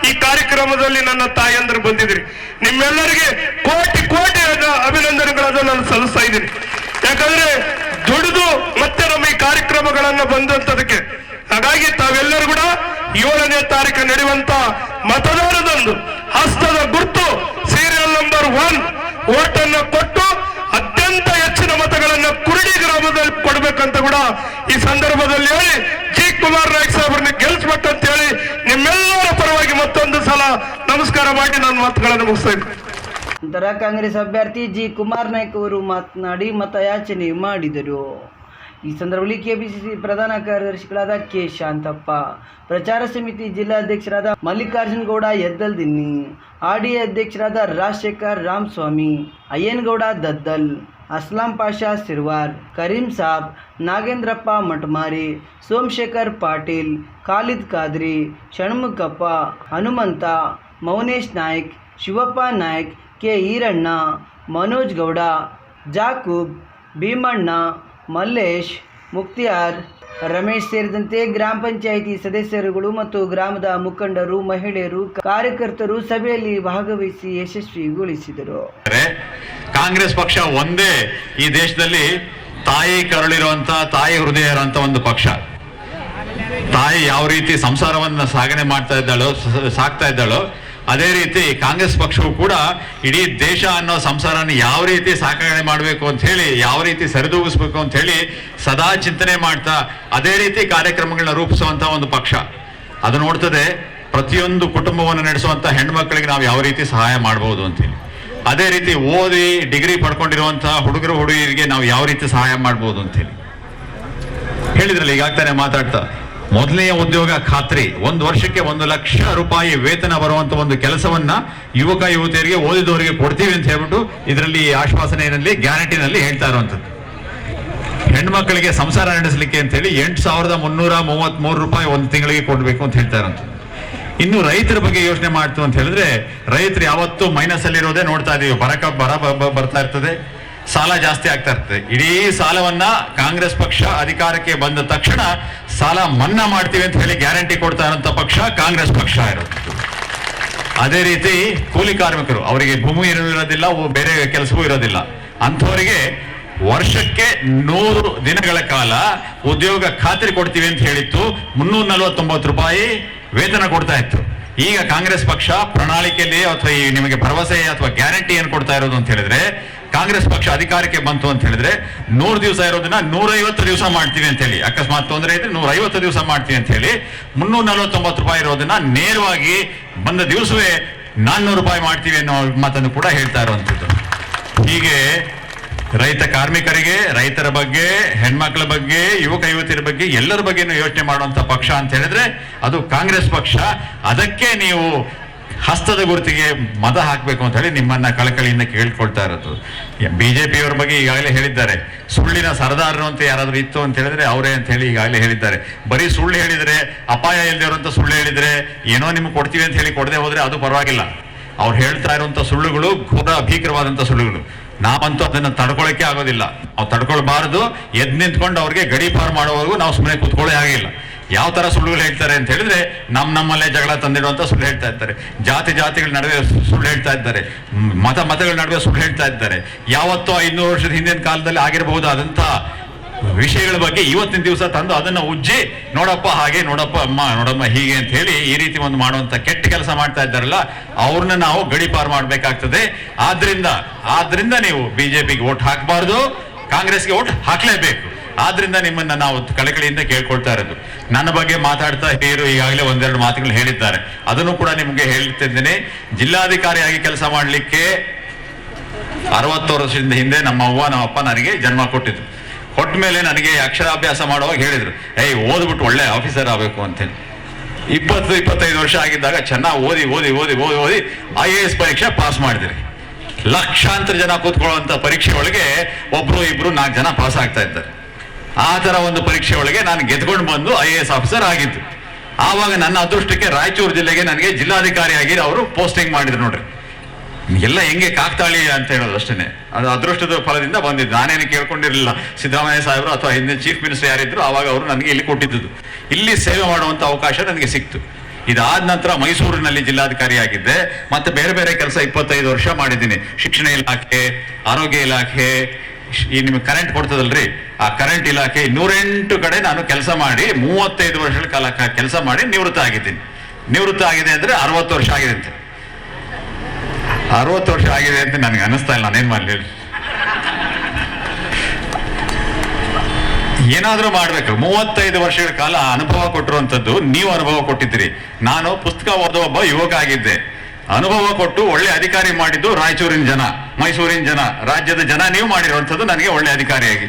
ಈ ಕಾರ್ಯಕ್ರಮದಲ್ಲಿ ನನ್ನ ತಾಯಂದರು ಬಂದಿದ್ರಿ ನಿಮ್ಮೆಲ್ಲರಿಗೆ ಕೋಟಿ ಕೋಟಿ ಅಭಿನಂದನೆಗಳನ್ನು ನಾನು ಸಲ್ಲಿಸ್ತಾ ಇದ್ದೀನಿ. ಯಾಕಂದ್ರೆ ದುಡಿದು ಮತ್ತೆ ನಮ್ಮ ಈ ಕಾರ್ಯಕ್ರಮಗಳನ್ನ ಬಂದಂತದಕ್ಕೆ. ಹಾಗಾಗಿ ತಾವೆಲ್ಲರೂ ಕೂಡ ಏಳನೇ ತಾರೀಕು ನಡೆಯುವಂತ ಮತದಾರದಂದು ಹಸ್ತದ ಗುರ್ತು ಸೀರಿಯಲ್ ನಂಬರ್ ಒನ್ ಓಟನ್ನು ಕೊಟ್ಟು ಅತ್ಯಂತ ಹೆಚ್ಚಿನ ಮತಗಳನ್ನು ಕುರುಡಿ ಗ್ರಾಮದಲ್ಲಿ ಕೊಡ್ಬೇಕಂತ ಕೂಡ ಈ ಸಂದರ್ಭದಲ್ಲಿ ಹೇಳಿ ಜಿ ಕುಮಾರ್ ನಾಯ್ಕ ಸಾಹೇಬ್ರನ್ನ ಗೆಲ್ಸ್ಬೇಕಂತ ಹೇಳಿ ನಿಮ್ಮೆಲ್ಲರ ಪರವಾಗಿ ಮತ್ತೊಂದು ಸಲ ನಮಸ್ಕಾರ ಮಾಡಿ ನನ್ನ ಮಾತುಗಳನ್ನು ಮುಗಿಸ್ತಾ ಇದ್ದೀನಿ ನಂತರ ಕಾಂಗ್ರೆಸ್ ಅಭ್ಯರ್ಥಿ ಜಿ ಕುಮಾರ್ ನಾಯ್ಕ್ ಅವರು ಮಾತನಾಡಿ ಮತಯಾಚನೆ ಮಾಡಿದರು. ಈ ಸಂದರ್ಭದಲ್ಲಿ ಕೆಪಿಸಿಸಿ ಪ್ರಧಾನ ಕಾರ್ಯದರ್ಶಿಗಳಾದ ಕೆ. ಶಾಂತಪ್ಪ, ಪ್ರಚಾರ ಸಮಿತಿ ಜಿಲ್ಲಾಧ್ಯಕ್ಷರಾದ ಮಲ್ಲಿಕಾರ್ಜುನ್ ಗೌಡ ಎದ್ದಲ್ದಿನ್ನಿ ಆರ್ಡಿಎ ಅಧ್ಯಕ್ಷರಾದ ರಾಜಶೇಖರ್ ರಾಮಸ್ವಾಮಿ, ಅಯ್ಯನಗೌಡ ದದ್ದಲ್, ಅಸ್ಲಾಂ ಪಾಷಾ ಸಿರ್ವಾರ್, ಕರೀಂ ಸಾಬ್, ನಾಗೇಂದ್ರಪ್ಪ ಮಠಮಾರಿ, ಸೋಮಶೇಖರ್ ಪಾಟೀಲ್, ಖಾಲಿದ್ ಖಾದ್ರಿ, ಷಣ್ಮುಖಪ್ಪ, ಹನುಮಂತ, ಮೌನೇಶ್ ನಾಯ್ಕ್, ಶಿವಪ್ಪ ನಾಯ್ಕ್ ಕೆ ಈರಣ್ಣ, ಮನೋಜ್ ಗೌಡ, ಜಾಕೂಬ್, ಭೀಮಣ್ಣ, ಮಲ್ಲೇಶ್, ಮುಕ್ತಿಯಾರ್, ರಮೇಶ್ ಸೇರಿದಂತೆ ಗ್ರಾಮ ಪಂಚಾಯಿತಿ ಸದಸ್ಯರುಗಳು ಮತ್ತು ಗ್ರಾಮದ ಮುಖಂಡರು, ಮಹಿಳೆಯರು, ಕಾರ್ಯಕರ್ತರು ಸಭೆಯಲ್ಲಿ ಭಾಗವಹಿಸಿ ಯಶಸ್ವಿಗೊಳಿಸಿದರು. ಕಾಂಗ್ರೆಸ್ ಪಕ್ಷ ಒಂದೇ ಈ ದೇಶದಲ್ಲಿ ತಾಯಿ ಕರುಳಿರುವಂತ, ತಾಯಿ ಹೃದಯ ಇರುವಂತ ಒಂದು ಪಕ್ಷ. ತಾಯಿ ಯಾವ ರೀತಿ ಸಂಸಾರವನ್ನು ಸಾಗಣೆ ಮಾಡ್ತಾ ಇದ್ದಾಳೋ, ಸಾಕ್ತಾ ಇದ್ದಾಳೋ ಅದೇ ರೀತಿ ಕಾಂಗ್ರೆಸ್ ಪಕ್ಷವು ಕೂಡ ಇಡೀ ದೇಶ ಅನ್ನೋ ಸಂಸಾರನ ಯಾವ ರೀತಿ ಸಾಕಣೆ ಮಾಡಬೇಕು ಅಂತ ಹೇಳಿ, ಯಾವ ರೀತಿ ಸರಿದೂಗಿಸ್ಬೇಕು ಅಂತ ಹೇಳಿ ಸದಾ ಚಿಂತನೆ ಮಾಡ್ತಾ, ಅದೇ ರೀತಿ ಕಾರ್ಯಕ್ರಮಗಳನ್ನ ರೂಪಿಸುವಂತ ಒಂದು ಪಕ್ಷ. ಅದು ನೋಡ್ತದೆ, ಪ್ರತಿಯೊಂದು ಕುಟುಂಬವನ್ನು ನಡೆಸುವಂತ ಹೆಣ್ಮಕ್ಳಿಗೆ ನಾವು ಯಾವ ರೀತಿ ಸಹಾಯ ಮಾಡಬಹುದು ಅಂತೇಳಿ ಅದೇ ರೀತಿ ಓದಿ, ಡಿಗ್ರಿ ಪಡ್ಕೊಂಡಿರುವಂತಹ ಹುಡುಗರು, ಹುಡುಗಿಯರಿಗೆ ನಾವು ಯಾವ ರೀತಿ ಸಹಾಯ ಮಾಡ್ಬೋದು ಅಂತೇಳಿ ಹೇಳಿದ್ರಲ್ಲ ಈಗಾಗ್ತಾನೆ ಮಾತಾಡ್ತಾ. ಮೊದಲನೆಯ ಉದ್ಯೋಗ ಖಾತ್ರಿ. ಒಂದು ವರ್ಷಕ್ಕೆ ಒಂದು ಲಕ್ಷ ರೂಪಾಯಿ ವೇತನ ಬರುವಂತ ಒಂದು ಕೆಲಸವನ್ನ ಯುವಕ, ಯುವತಿಯರಿಗೆ ಓದಿದವರಿಗೆ ಕೊಡ್ತೀವಿ ಅಂತ ಹೇಳ್ಬಿಟ್ಟು ಇದರಲ್ಲಿ ಆಶ್ವಾಸನೆಯಲ್ಲಿ ಗ್ಯಾರಂಟಿನಲ್ಲಿ ಹೇಳ್ತಾ ಇರುವಂತದ್ದು. ಹೆಣ್ಮಕ್ಳಿಗೆ ಸಂಸಾರ ನಡೆಸಲಿಕ್ಕೆ ಅಂತ ಹೇಳಿ ಎಂಟು ಸಾವಿರದ ಮುನ್ನೂರ ಮೂವತ್ತ್ ಮೂರು ರೂಪಾಯಿ ಒಂದು ತಿಂಗಳಿಗೆ ಕೊಡಬೇಕು ಅಂತ ಹೇಳ್ತಾ ಇನ್ನು ರೈತರ ಬಗ್ಗೆ ಯೋಚನೆ ಮಾಡ್ತು ಅಂತ ಹೇಳಿದ್ರೆ ರೈತರು ಯಾವತ್ತೂ ಮೈನಸ್ ಅಲ್ಲಿರೋದೇ ನೋಡ್ತಾ ಇದೀವಿ. ಬರಕ ಬರ ಬರ್ತಾ ಇರ್ತದೆ. ಸಾಲ ಜಾಸ್ತಿ ಆಗ್ತಾ ಇರ್ತದೆ. ಇಡೀ ಸಾಲವನ್ನ ಕಾಂಗ್ರೆಸ್ ಪಕ್ಷ ಅಧಿಕಾರಕ್ಕೆ ಬಂದ ತಕ್ಷಣ ಸಾಲ ಮನ್ನಾ ಮಾಡ್ತೀವಿ ಅಂತ ಹೇಳಿ ಗ್ಯಾರಂಟಿ ಕೊಡ್ತಾ ಇರೋಂಥ ಪಕ್ಷ ಕಾಂಗ್ರೆಸ್ ಪಕ್ಷ ಇರೋದು. ಅದೇ ರೀತಿ ಕೂಲಿ ಕಾರ್ಮಿಕರು, ಅವರಿಗೆ ಭೂಮಿ ಇರೋದಿಲ್ಲ ಬೇರೆ ಕೆಲಸವೂ ಇರೋದಿಲ್ಲ. ಅಂಥವರಿಗೆ ವರ್ಷಕ್ಕೆ ನೂರು ದಿನಗಳ ಕಾಲ ಉದ್ಯೋಗ ಖಾತ್ರಿ ಕೊಡ್ತೀವಿ ಅಂತ ಹೇಳಿತ್ತು. ಮುನ್ನೂರ ನಲವತ್ತೊಂಬತ್ತು ರೂಪಾಯಿ ವೇತನ ಕೊಡ್ತಾ ಇತ್ತು. ಈಗ ಕಾಂಗ್ರೆಸ್ ಪಕ್ಷ ಪ್ರಣಾಳಿಕೆಯಲ್ಲಿ ಅಥವಾ ಈ ನಿಮಗೆ ಭರವಸೆ ಅಥವಾ ಗ್ಯಾರಂಟಿ ಏನು ಕೊಡ್ತಾ ಇರೋದು ಅಂತ ಹೇಳಿದ್ರೆ ಕಾಂಗ್ರೆಸ್ ಪಕ್ಷ ಅಧಿಕಾರಕ್ಕೆ ಬಂತು ಅಂತ ಹೇಳಿದ್ರೆ ನೂರು ದಿವಸ ಇರೋದನ್ನ ನೂರೈವತ್ತು ದಿವಸ ಮಾಡ್ತೀವಿ ಅಂತ ಹೇಳಿ. ಅಕಸ್ಮಾತ್ ತೊಂದರೆ ಇದ್ರೆ ನೂರೈವತ್ತು ದಿವಸ ಮಾಡ್ತೀವಿ ಅಂತ ಹೇಳಿ ಮುನ್ನೂರ ನಲವತ್ತೊಂಬತ್ತು ರೂಪಾಯಿ ಇರೋದನ್ನ ನೇರವಾಗಿ ಬಂದ ದಿವಸವೇ ನಾನ್ನೂರು ರೂಪಾಯಿ ಮಾಡ್ತೀವಿ ಅನ್ನೋ ಮಾತನ್ನು ಕೂಡ ಹೇಳ್ತಾ ಇರುವಂಥದ್ದು. ಹೀಗೆ ರೈತ ಕಾರ್ಮಿಕರಿಗೆ, ರೈತರ ಬಗ್ಗೆ, ಹೆಣ್ಮಕ್ಳ ಬಗ್ಗೆ, ಯುವಕ ಯುವತಿಯರ ಬಗ್ಗೆ ಎಲ್ಲರ ಬಗ್ಗೆನೂ ಯೋಚನೆ ಮಾಡುವಂತ ಪಕ್ಷ ಅಂತ ಹೇಳಿದ್ರೆ ಅದು ಕಾಂಗ್ರೆಸ್ ಪಕ್ಷ. ಅದಕ್ಕೆ ನೀವು ಹಸ್ತದ ಗುರುತಿಗೆ ಮತ ಹಾಕಬೇಕು ಅಂತ ಹೇಳಿ ನಿಮ್ಮನ್ನ ಕಳಕಳಿಯಿಂದ ಕೇಳ್ಕೊಳ್ತಾ ಇರೋದು. ಬಿಜೆಪಿಯವರ ಬಗ್ಗೆ ಈಗಾಗಲೇ ಹೇಳಿದ್ದಾರೆ. ಸುಳ್ಳಿನ ಸರದಾರರು ಅಂತ ಯಾರಾದರೂ ಇತ್ತು ಅಂತ ಹೇಳಿದ್ರೆ ಅವರೇ ಅಂತ ಹೇಳಿ ಈಗಾಗಲೇ ಹೇಳಿದ್ದಾರೆ. ಬರೀ ಸುಳ್ಳು ಹೇಳಿದ್ರೆ, ಅಪಾಯ ಇಲ್ದಿರೋಂಥ ಸುಳ್ಳು ಹೇಳಿದ್ರೆ, ಏನೋ ನಿಮ್ಗೆ ಕೊಡ್ತೀವಿ ಅಂತ ಹೇಳಿ ಕೊಡದೆ ಹೋದರೆ ಅದು ಪರವಾಗಿಲ್ಲ. ಅವ್ರು ಹೇಳ್ತಾ ಇರುವಂಥ ಸುಳ್ಳುಗಳು ಘೋರ ಭೀಕರವಾದಂಥ ಸುಳ್ಳುಗಳು. ನಾವಂತೂ ಅದನ್ನು ತಡ್ಕೊಳ್ಳೋಕೆ ಆಗೋದಿಲ್ಲ. ಅವ್ರು ತಡ್ಕೊಳ್ಬಾರದು. ಎದ್ದು ನಿಂತ್ಕೊಂಡು ಅವ್ರಿಗೆ ಗಡಿ ಮಾಡೋವರೆಗೂ ನಾವು ಸುಮ್ಮನೆ ಕೂತ್ಕೊಳ್ಳೇ ಆಗಿಲ್ಲ. ಯಾವ ಥರ ಸುಳ್ಳುಗಳು ಹೇಳ್ತಾರೆ ಅಂತ ಹೇಳಿದ್ರೆ ನಮ್ಮ ನಮ್ಮಲ್ಲೇ ಜಗಳ ತಂದಿಡುವಂತ ಸುಳ್ಳು ಹೇಳ್ತಾ ಇರ್ತಾರೆ. ಜಾತಿ ಜಾತಿಗಳ ನಡುವೆ ಸುಳ್ಳು ಹೇಳ್ತಾ ಇದ್ದಾರೆ ಮತ ಮತಗಳ ನಡುವೆ ಸುಳ್ಳು ಹೇಳ್ತಾ ಇದ್ದಾರೆ ಯಾವತ್ತೋ ಐನೂರು ವರ್ಷದ ಹಿಂದಿನ ಕಾಲದಲ್ಲಿ ಆಗಿರಬಹುದಾದಂತಹ ವಿಷಯಗಳ ಬಗ್ಗೆ ಇವತ್ತಿನ ದಿವಸ ತಂದು ಅದನ್ನ ಉಜ್ಜಿ, ನೋಡಪ್ಪ ಹಾಗೆ, ನೋಡಪ್ಪ ಅಮ್ಮ, ನೋಡಮ್ಮ ಹೀಗೆ ಅಂತ ಹೇಳಿ ಈ ರೀತಿ ಒಂದು ಮಾಡುವಂತ ಕೆಟ್ಟ ಕೆಲಸ ಮಾಡ್ತಾ ಇದ್ದಾರಲ್ಲ, ಅವ್ರನ್ನ ನಾವು ಗಡಿಪಾರು ಮಾಡಬೇಕಾಗ್ತದೆ. ಆದ್ರಿಂದ ಆದ್ರಿಂದ ನೀವು ಬಿಜೆಪಿಗೆ ಓಟ್ ಹಾಕಬಾರ್ದು, ಕಾಂಗ್ರೆಸ್ಗೆ ಓಟ್ ಹಾಕ್ಲೇಬೇಕು. ಆದ್ರಿಂದ ನಿಮ್ಮನ್ನ ನಾವು ಕಳಕಳಿಯಿಂದ ಕೇಳ್ಕೊಳ್ತಾ ಇರೋದು. ನನ್ನ ಬಗ್ಗೆ ಮಾತಾಡ್ತಾ ಹಿರಿಯರು ಈಗಾಗಲೇ ಒಂದೆರಡು ಮಾತುಗಳು ಹೇಳಿದ್ದಾರೆ. ಅದನ್ನು ಕೂಡ ನಿಮಗೆ ಹೇಳ್ತಿದ್ದೀನಿ ಜಿಲ್ಲಾಧಿಕಾರಿಯಾಗಿ ಕೆಲಸ ಮಾಡಲಿಕ್ಕೆ ಅರವತ್ತು ವರ್ಷದಿಂದ ಹಿಂದೆ ನಮ್ಮ ಅವ್ವ, ನಮ್ಮ ಅಪ್ಪ ನನಗೆ ಜನ್ಮ ಕೊಟ್ಟಿದ್ರು. ಕೊಟ್ಟ ಮೇಲೆ ನನಗೆ ಅಕ್ಷರಾಭ್ಯಾಸ ಮಾಡುವಾಗ ಹೇಳಿದ್ರು, ಏಯ್, ಓದ್ಬಿಟ್ಟು ಒಳ್ಳೆ ಆಫೀಸರ್ ಆಗಬೇಕು ಅಂತೇಳಿ. ಇಪ್ಪತ್ತು, ಇಪ್ಪತ್ತೈದು ವರ್ಷ ಆಗಿದ್ದಾಗ ಚೆನ್ನಾಗಿ ಓದಿ ಓದಿ ಓದಿ ಓದಿ ಓದಿ ಐ ಎ ಎಸ್ ಪರೀಕ್ಷೆ ಪಾಸ್ ಮಾಡಿದ್ರಿ. ಲಕ್ಷಾಂತರ ಜನ ಕೂತ್ಕೊಳ್ಳುವಂತ ಪರೀಕ್ಷೆ ಒಳಗೆ ಒಬ್ರು ಇಬ್ರು ನಾಲ್ಕು ಜನ ಪಾಸ್ ಆಗ್ತಾ ಇದ್ದಾರೆ. ಆ ಥರ ಒಂದು ಪರೀಕ್ಷೆ ಒಳಗೆ ನಾನು ಗೆದ್ಕೊಂಡು ಬಂದು ಐ ಎ ಎಸ್ ಆಫೀಸರ್ ಆಗಿದ್ದು. ಆವಾಗ ನನ್ನ ಅದೃಷ್ಟಕ್ಕೆ ರಾಯಚೂರು ಜಿಲ್ಲೆಗೆ ನನಗೆ ಜಿಲ್ಲಾಧಿಕಾರಿಯಾಗಿ ಅವರು ಪೋಸ್ಟಿಂಗ್ ಮಾಡಿದ್ರು ನೋಡ್ರಿ. ಎಲ್ಲ ಹೆಂಗೆ ಕಾಕ್ತಾಳಿ ಅಂತ ಹೇಳೋದು ಅಷ್ಟೇನೆ. ಅದು ಅದೃಷ್ಟದ ಫಲದಿಂದ ಬಂದಿದ್ದು. ನಾನೇನು ಕೇಳ್ಕೊಂಡಿರಲಿಲ್ಲ. ಸಿದ್ದರಾಮಯ್ಯ ಸಾಹೇಬರು ಅಥವಾ ಹಿಂದೆ ಚೀಫ್ ಮಿನಿಸ್ಟರ್ ಯಾರಿದ್ರು ಆವಾಗ ಅವರು ನನಗೆ ಇಲ್ಲಿ ಕೊಟ್ಟಿದ್ದು ಇಲ್ಲಿ ಸೇವೆ ಮಾಡುವಂತ ಅವಕಾಶ ನನಗೆ ಸಿಕ್ತು. ಇದಾದ ನಂತರ ಮೈಸೂರಿನಲ್ಲಿ ಜಿಲ್ಲಾಧಿಕಾರಿ ಆಗಿದ್ದೆ ಮತ್ತೆ ಬೇರೆ ಬೇರೆ ಕೆಲಸ ಇಪ್ಪತ್ತೈದು ವರ್ಷ ಮಾಡಿದ್ದೀನಿ. ಶಿಕ್ಷಣ ಇಲಾಖೆ, ಆರೋಗ್ಯ ಇಲಾಖೆ ಈ ನಿಮಗೆ ಕರೆಂಟ್ ಕೊಡ್ತದಲ್ರಿ? ಆ ಕರೆಂಟ್ ಇಲಾಖೆ ನೂರೆಂಟು ಕಡೆ ನಾನು ಕೆಲಸ ಮಾಡಿ ಮೂವತ್ತೈದು ವರ್ಷಗಳ ಕಾಲ ಕೆಲಸ ಮಾಡಿ ನಿವೃತ್ತ ಆಗಿದ್ದೀನಿ. ನಿವೃತ್ತ ಆಗಿದೆ ಅಂದ್ರೆ ಅರವತ್ತು ವರ್ಷ ಆಗಿದೆ ಅಂತ. ಅರವತ್ತು ವರ್ಷ ಆಗಿದೆ ಅಂತ ನನಗೆ ಅನಿಸ್ತಾ ಇಲ್ಲ, ನಾನೇನ್ ಮಾಡಲಿ? ಏನಾದರೂ ಮಾಡ್ಬೇಕು. ಮೂವತ್ತೈದು ವರ್ಷಗಳ ಕಾಲ ಅನುಭವ ಕೊಟ್ಟಿರುವಂತದ್ದು ನೀವು ಅನುಭವ ಕೊಟ್ಟಿದ್ದೀರಿ. ನಾನು ಪುಸ್ತಕ ಓದೋ ಒಬ್ಬ ಯುವಕ ಆಗಿದ್ದೆ. ಅನುಭವ ಕೊಟ್ಟು ಒಳ್ಳೆ ಅಧಿಕಾರಿ ಮಾಡಿದ್ದು ರಾಯಚೂರಿನ ಜನ ಮೈಸೂರಿನ ಜನ ರಾಜ್ಯದ ಜನ ನೀವು ಮಾಡಿರುವಂತದ್ದು ನನಗೆ ಒಳ್ಳೆ ಅಧಿಕಾರಿಯಾಗಿ.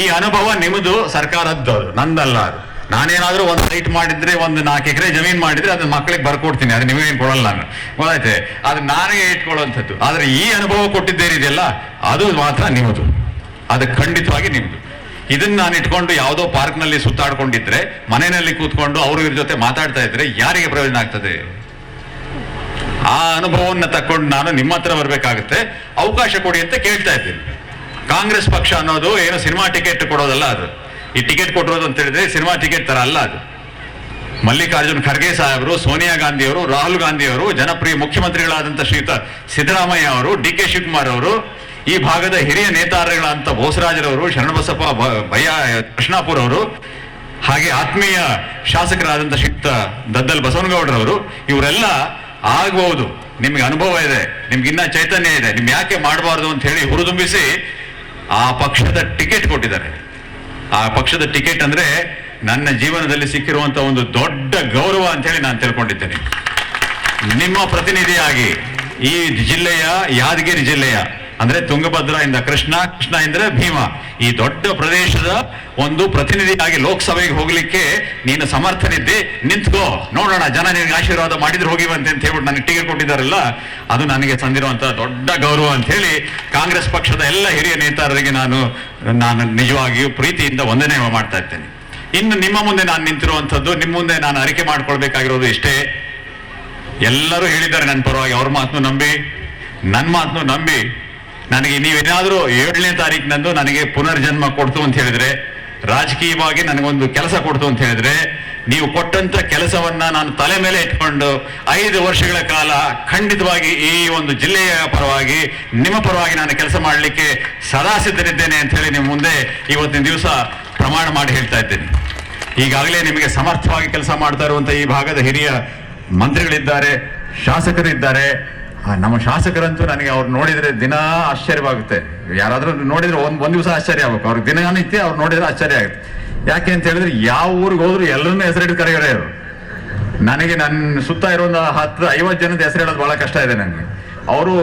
ಈ ಅನುಭವ ನಿಮ್ಮದು ಸರ್ಕಾರದ್ದು ಅದು, ನಂದಲ್ಲ ಅದು. ನಾನೇನಾದ್ರೂ ಒಂದು ಸೈಟ್ ಮಾಡಿದ್ರೆ ಒಂದು ನಾಲ್ಕು ಎಕರೆ ಜಮೀನ್ ಮಾಡಿದ್ರೆ ಅದನ್ನ ಮಕ್ಕಳಿಗೆ ಬರ್ಕೊಡ್ತೀನಿ ಅದು ನಿಮಗೇನು ಕೊಡಲ್ಲ ನಾನು. ಗೊತ್ತಾಯ್ತೆ? ಅದು ನಾನೇ ಇಟ್ಕೊಳ್ಳುವಂಥದ್ದು. ಆದ್ರೆ ಈ ಅನುಭವ ಕೊಟ್ಟಿದ್ದೇನಿದೆಯಲ್ಲ ಅದು ಮಾತ್ರ ನಿಮ್ಮದು ಅದು ಖಂಡಿತವಾಗಿ ನಿಮ್ಮದು ಇದನ್ನ ನಾನು ಇಟ್ಕೊಂಡು ಯಾವುದೋ ಪಾರ್ಕ್ನಲ್ಲಿ ಸುತ್ತಾಡ್ಕೊಂಡಿದ್ರೆ ಮನೆಯಲ್ಲಿ ಕೂತ್ಕೊಂಡು ಅವರು ಇವ್ರ ಜೊತೆ ಮಾತಾಡ್ತಾ ಇದ್ರೆ ಯಾರಿಗೆ ಪ್ರಯೋಜನ ಆಗ್ತದೆ? ಆ ಅನುಭವವನ್ನು ತಕೊಂಡು ನಾನು ನಿಮ್ಮ ಹತ್ರ ಬರಬೇಕಾಗುತ್ತೆ. ಅವಕಾಶ ಕೊಡಿ ಅಂತ ಕೇಳ್ತಾ ಇದ್ದೀನಿ. ಕಾಂಗ್ರೆಸ್ ಪಕ್ಷ ಅನ್ನೋದು ಏನು ಸಿನಿಮಾ ಟಿಕೆಟ್ ಕೊಡೋದಲ್ಲ ಅದು. ಈ ಟಿಕೆಟ್ ಕೊಟ್ಟಿರೋದು ಅಂತ ಹೇಳಿದ್ರೆ ಸಿನಿಮಾ ಟಿಕೆಟ್ ತರ ಅಲ್ಲ ಅದು. ಮಲ್ಲಿಕಾರ್ಜುನ್ ಖರ್ಗೆ ಸಾಹೇಬರು, ಸೋನಿಯಾ ಗಾಂಧಿ ಅವರು, ರಾಹುಲ್ ಗಾಂಧಿ ಅವರು, ಜನಪ್ರಿಯ ಮುಖ್ಯಮಂತ್ರಿಗಳಾದಂಥ ಶ್ರೀಯುತ ಸಿದ್ದರಾಮಯ್ಯ ಅವರು, ಡಿ ಕೆ ಶಿವಕುಮಾರ್ ಅವರು, ಈ ಭಾಗದ ಹಿರಿಯ ನೇತಾರಗಳಂತ ಬೋಸರಾಜರವರು ಶರಣಬಸಪ್ಪ ಕೃಷ್ಣಾಪುರ ಕೃಷ್ಣಾಪುರ್ ಅವರು, ಹಾಗೆ ಆತ್ಮೀಯ ಶಾಸಕರಾದಂಥ ಶ್ರೀಯುತ ದದ್ದಲ್ ಬಸವನಗೌಡರವರು, ಇವರೆಲ್ಲ ಆಗ್ಬಹುದು. ನಿಮ್ಗೆ ಅನುಭವ ಇದೆ. ನಿಮ್ಗೆ ಇನ್ನ ಚೈತನ್ಯ ಇದೆ. ನಿಮ್ ಯಾಕೆ ಮಾಡಬಾರ್ದು ಅಂತ ಹೇಳಿ ಹುರಿದುಂಬಿಸಿ ಆ ಪಕ್ಷದ ಟಿಕೆಟ್ ಕೊಟ್ಟಿದ್ದಾರೆ. ಆ ಪಕ್ಷದ ಟಿಕೆಟ್ ಅಂದ್ರೆ ನನ್ನ ಜೀವನದಲ್ಲಿ ಸಿಕ್ಕಿರುವಂತ ಒಂದು ದೊಡ್ಡ ಗೌರವ ಅಂತ ಹೇಳಿ ನಾನು ತಿಳ್ಕೊಂಡಿದ್ದೇನೆ. ನಿಮ್ಮ ಪ್ರತಿನಿಧಿಯಾಗಿ ಈ ಜಿಲ್ಲೆಯ ಯಾದಗಿರಿ ಜಿಲ್ಲೆಯ ಅಂದ್ರೆ ತುಂಗಭದ್ರಾ ಇಂದ ಕೃಷ್ಣ ಕೃಷ್ಣ ಎಂದ್ರೆ ಭೀಮ. ಈ ದೊಡ್ಡ ಪ್ರದೇಶದ ಒಂದು ಪ್ರತಿನಿಧಿಯಾಗಿ ಲೋಕಸಭೆಗೆ ಹೋಗ್ಲಿಕ್ಕೆ ನೀನು ಸಮರ್ಥನಿದ್ದೆ, ನಿಂತ್ಕೋ. ನೋಡೋಣ, ಜನ ನಿನಗೆ ಆಶೀರ್ವಾದ ಮಾಡಿದ್ರೆ ಹೋಗಿವಂತೆ ಅಂತ ಹೇಳ್ಬಿಟ್ಟು ನನಗೆ ಟಿಕೆಟ್ ಕೊಟ್ಟಿದ್ದಾರಲ್ಲ, ಅದು ನನಗೆ ತಂದಿರುವಂತಹ ದೊಡ್ಡ ಗೌರವ ಅಂತ ಹೇಳಿ ಕಾಂಗ್ರೆಸ್ ಪಕ್ಷದ ಎಲ್ಲ ಹಿರಿಯ ನೇತಾರರಿಗೆ ನಾನು ನಾನು ನಿಜವಾಗಿಯೂ ಪ್ರೀತಿಯಿಂದ ವಂದನೆ ಮಾಡ್ತಾ ಇದ್ದೇನೆ ಇನ್ನು ನಿಮ್ಮ ಮುಂದೆ ನಾನು ನಿಂತಿರುವಂಥದ್ದು, ನಿಮ್ಮ ಮುಂದೆ ನಾನು ಅರಿಕೆ ಮಾಡ್ಕೊಳ್ಬೇಕಾಗಿರೋದು ಇಷ್ಟೇ. ಎಲ್ಲರೂ ಹೇಳಿದ್ದಾರೆ ನನ್ನ ಪರವಾಗಿ, ಅವ್ರ ಮಾತನ್ನು ನಂಬಿ, ನನ್ನ ಮಾತನ್ನು ನಂಬಿ. ನನಗೆ ನೀವೇನಾದರೂ ಏಳನೇ ತಾರೀಕಿನಂದು ನನಗೆ ಪುನರ್ಜನ್ಮ ಕೊಡ್ತು ಅಂತ ಹೇಳಿದ್ರೆ, ರಾಜಕೀಯವಾಗಿ ನನಗೊಂದು ಕೆಲಸ ಕೊಡ್ತು ಅಂತ ಹೇಳಿದ್ರೆ, ನೀವು ಕೊಟ್ಟಂತ ಕೆಲಸವನ್ನ ನಾನು ತಲೆ ಮೇಲೆ ಇಟ್ಕೊಂಡು ಐದು ವರ್ಷಗಳ ಕಾಲ ಖಂಡಿತವಾಗಿ ಈ ಒಂದು ಜಿಲ್ಲೆಯ ಪರವಾಗಿ, ನಿಮ್ಮ ಪರವಾಗಿ ನಾನು ಕೆಲಸ ಮಾಡಲಿಕ್ಕೆ ಸದಾ ಸಿದ್ಧನಿದ್ದೇನೆ ಅಂತ ಹೇಳಿ ನಿಮ್ಮ ಮುಂದೆ ಇವತ್ತಿನ ದಿವಸ ಪ್ರಮಾಣ ಮಾಡಿ ಹೇಳ್ತಾ ಇದ್ದೇನೆ. ಈಗಾಗಲೇ ನಿಮಗೆ ಸಮರ್ಥವಾಗಿ ಕೆಲಸ ಮಾಡ್ತಾ ಇರುವಂತ ಈ ಭಾಗದ ಹಿರಿಯ ಮಂತ್ರಿಗಳಿದ್ದಾರೆ, ಶಾಸಕರಿದ್ದಾರೆ ನಮ್ಮ ಶಾಸಕರಂತೂ ನನಗೆ ಅವ್ರು ನೋಡಿದ್ರೆ ದಿನ ಆಶ್ಚರ್ಯವಾಗುತ್ತೆ. ಯಾರಾದರೂ ನೋಡಿದ್ರೆ ಒಂದು ಒಂದು ದಿವಸ ಆಶ್ಚರ್ಯ ಆಗಬೇಕು. ಅವ್ರಿಗೆ ದಿನನಿತ್ಯ ಅವ್ರು ನೋಡಿದ್ರೆ ಆಶ್ಚರ್ಯ ಆಗುತ್ತೆ. ಯಾಕೆ ಅಂತ ಹೇಳಿದ್ರೆ ಯಾವ ಊರಿಗೆ ಹೋದ್ರು ಎಲ್ಲರನ್ನೂ ಹೆಸರಿಟ್ಟು ಅವರು ನನಗೆ ನನ್ನ ಸುತ್ತ ಇರೋ ಒಂದು ಹತ್ತು, ಐವತ್ತು ಜನದ ಹೆಸರು ಹೇಳೋದು ಬಹಳ ಕಷ್ಟ ಇದೆ ನನಗೆ. ಅವರು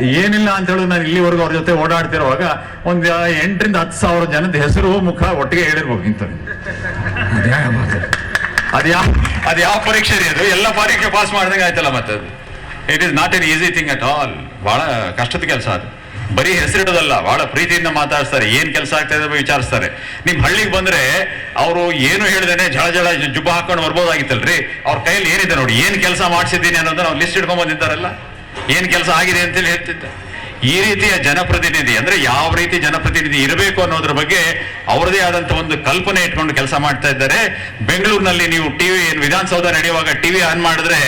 ಏನಿಲ್ಲ ಅಂತ ಹೇಳೋದು ನಾನು ಇಲ್ಲಿವರೆಗೂ ಅವ್ರ ಜೊತೆ ಓಡಾಡ್ತಿರುವಾಗ ಒಂದು ಎಂಟರಿಂದ ಹತ್ತು ಸಾವಿರ ಜನದ ಹೆಸರು, ಮುಖ ಒಟ್ಟಿಗೆ ಹೇಳಿರ್ಬೋದು ಇಂಥದ್ದು. ಅದ್ಯಾವ ಅದ್ಯಾ ಅದ್ಯಾವ ಅದ್ಯಾವ ಪರೀಕ್ಷೆ ರೀ ಅದು? ಎಲ್ಲ ಪರೀಕ್ಷೆ ಪಾಸ್ ಮಾಡ್ದಂಗೆ ಆಯ್ತಲ್ಲ ಮತ್ತೆ ಅದು it is not an easy thing at all ಬಹಳ ಕಷ್ಟದ ಕೆಲಸ ಅದು. ಬರೀ ಹೆಸರಿಡೋದಲ್ಲ ಬಹಳ ಪ್ರೀತಿಯಿಂದ ಮಾತಾಡ್ತಾರೆ ಏನ್ ಕೆಲಸ ಆಗ್ತಾ ಇದೆ ವಿಚಾರಿಸ್ತಾರೆ. ನಿಮ್ ಹಳ್ಳಿಗೆ ಬಂದ್ರೆ ಅವರು ಏನು ಹೇಳಿದೇನೆ ಜಳ ಜಳ ಜುಬ್ಬ ಹಾಕೊಂಡು ಬರ್ಬೋದಾಗಿತ್ತಲ್ರಿ? ಅವ್ರ ಕೈಯಲ್ಲಿ ಏನಿದೆ ನೋಡಿ, ಏನ್ ಕೆಲಸ ಮಾಡಿಸಿದ್ದೀನಿ ಅನ್ನೋದನ್ನ ಅವ್ರು ಲಿಸ್ಟ್ ಇಟ್ಕೊಂಡ್ ಬಂದಿದ್ದಾರಲ್ಲ? ಏನ್ ಕೆಲಸ ಆಗಿದೆ ಅಂತೇಳಿ ಹೇಳ್ತಿದ್ದ. ಈ ರೀತಿಯ ಜನಪ್ರತಿನಿಧಿ, ಅಂದ್ರೆ ಯಾವ ರೀತಿ ಜನಪ್ರತಿನಿಧಿ ಇರಬೇಕು ಅನ್ನೋದ್ರ ಬಗ್ಗೆ ಅವರದೇ ಆದಂತ ಒಂದು ಕಲ್ಪನೆ ಇಟ್ಕೊಂಡು ಕೆಲಸ ಮಾಡ್ತಾ ಇದ್ದಾರೆ. ಬೆಂಗಳೂರಿನಲ್ಲಿ ನೀವು ಟಿವಿ ವಿಧಾನಸೌಧ ನಡೆಯುವಾಗ ಟಿವಿ ಆನ್ ಮಾಡಿದ್ರೆ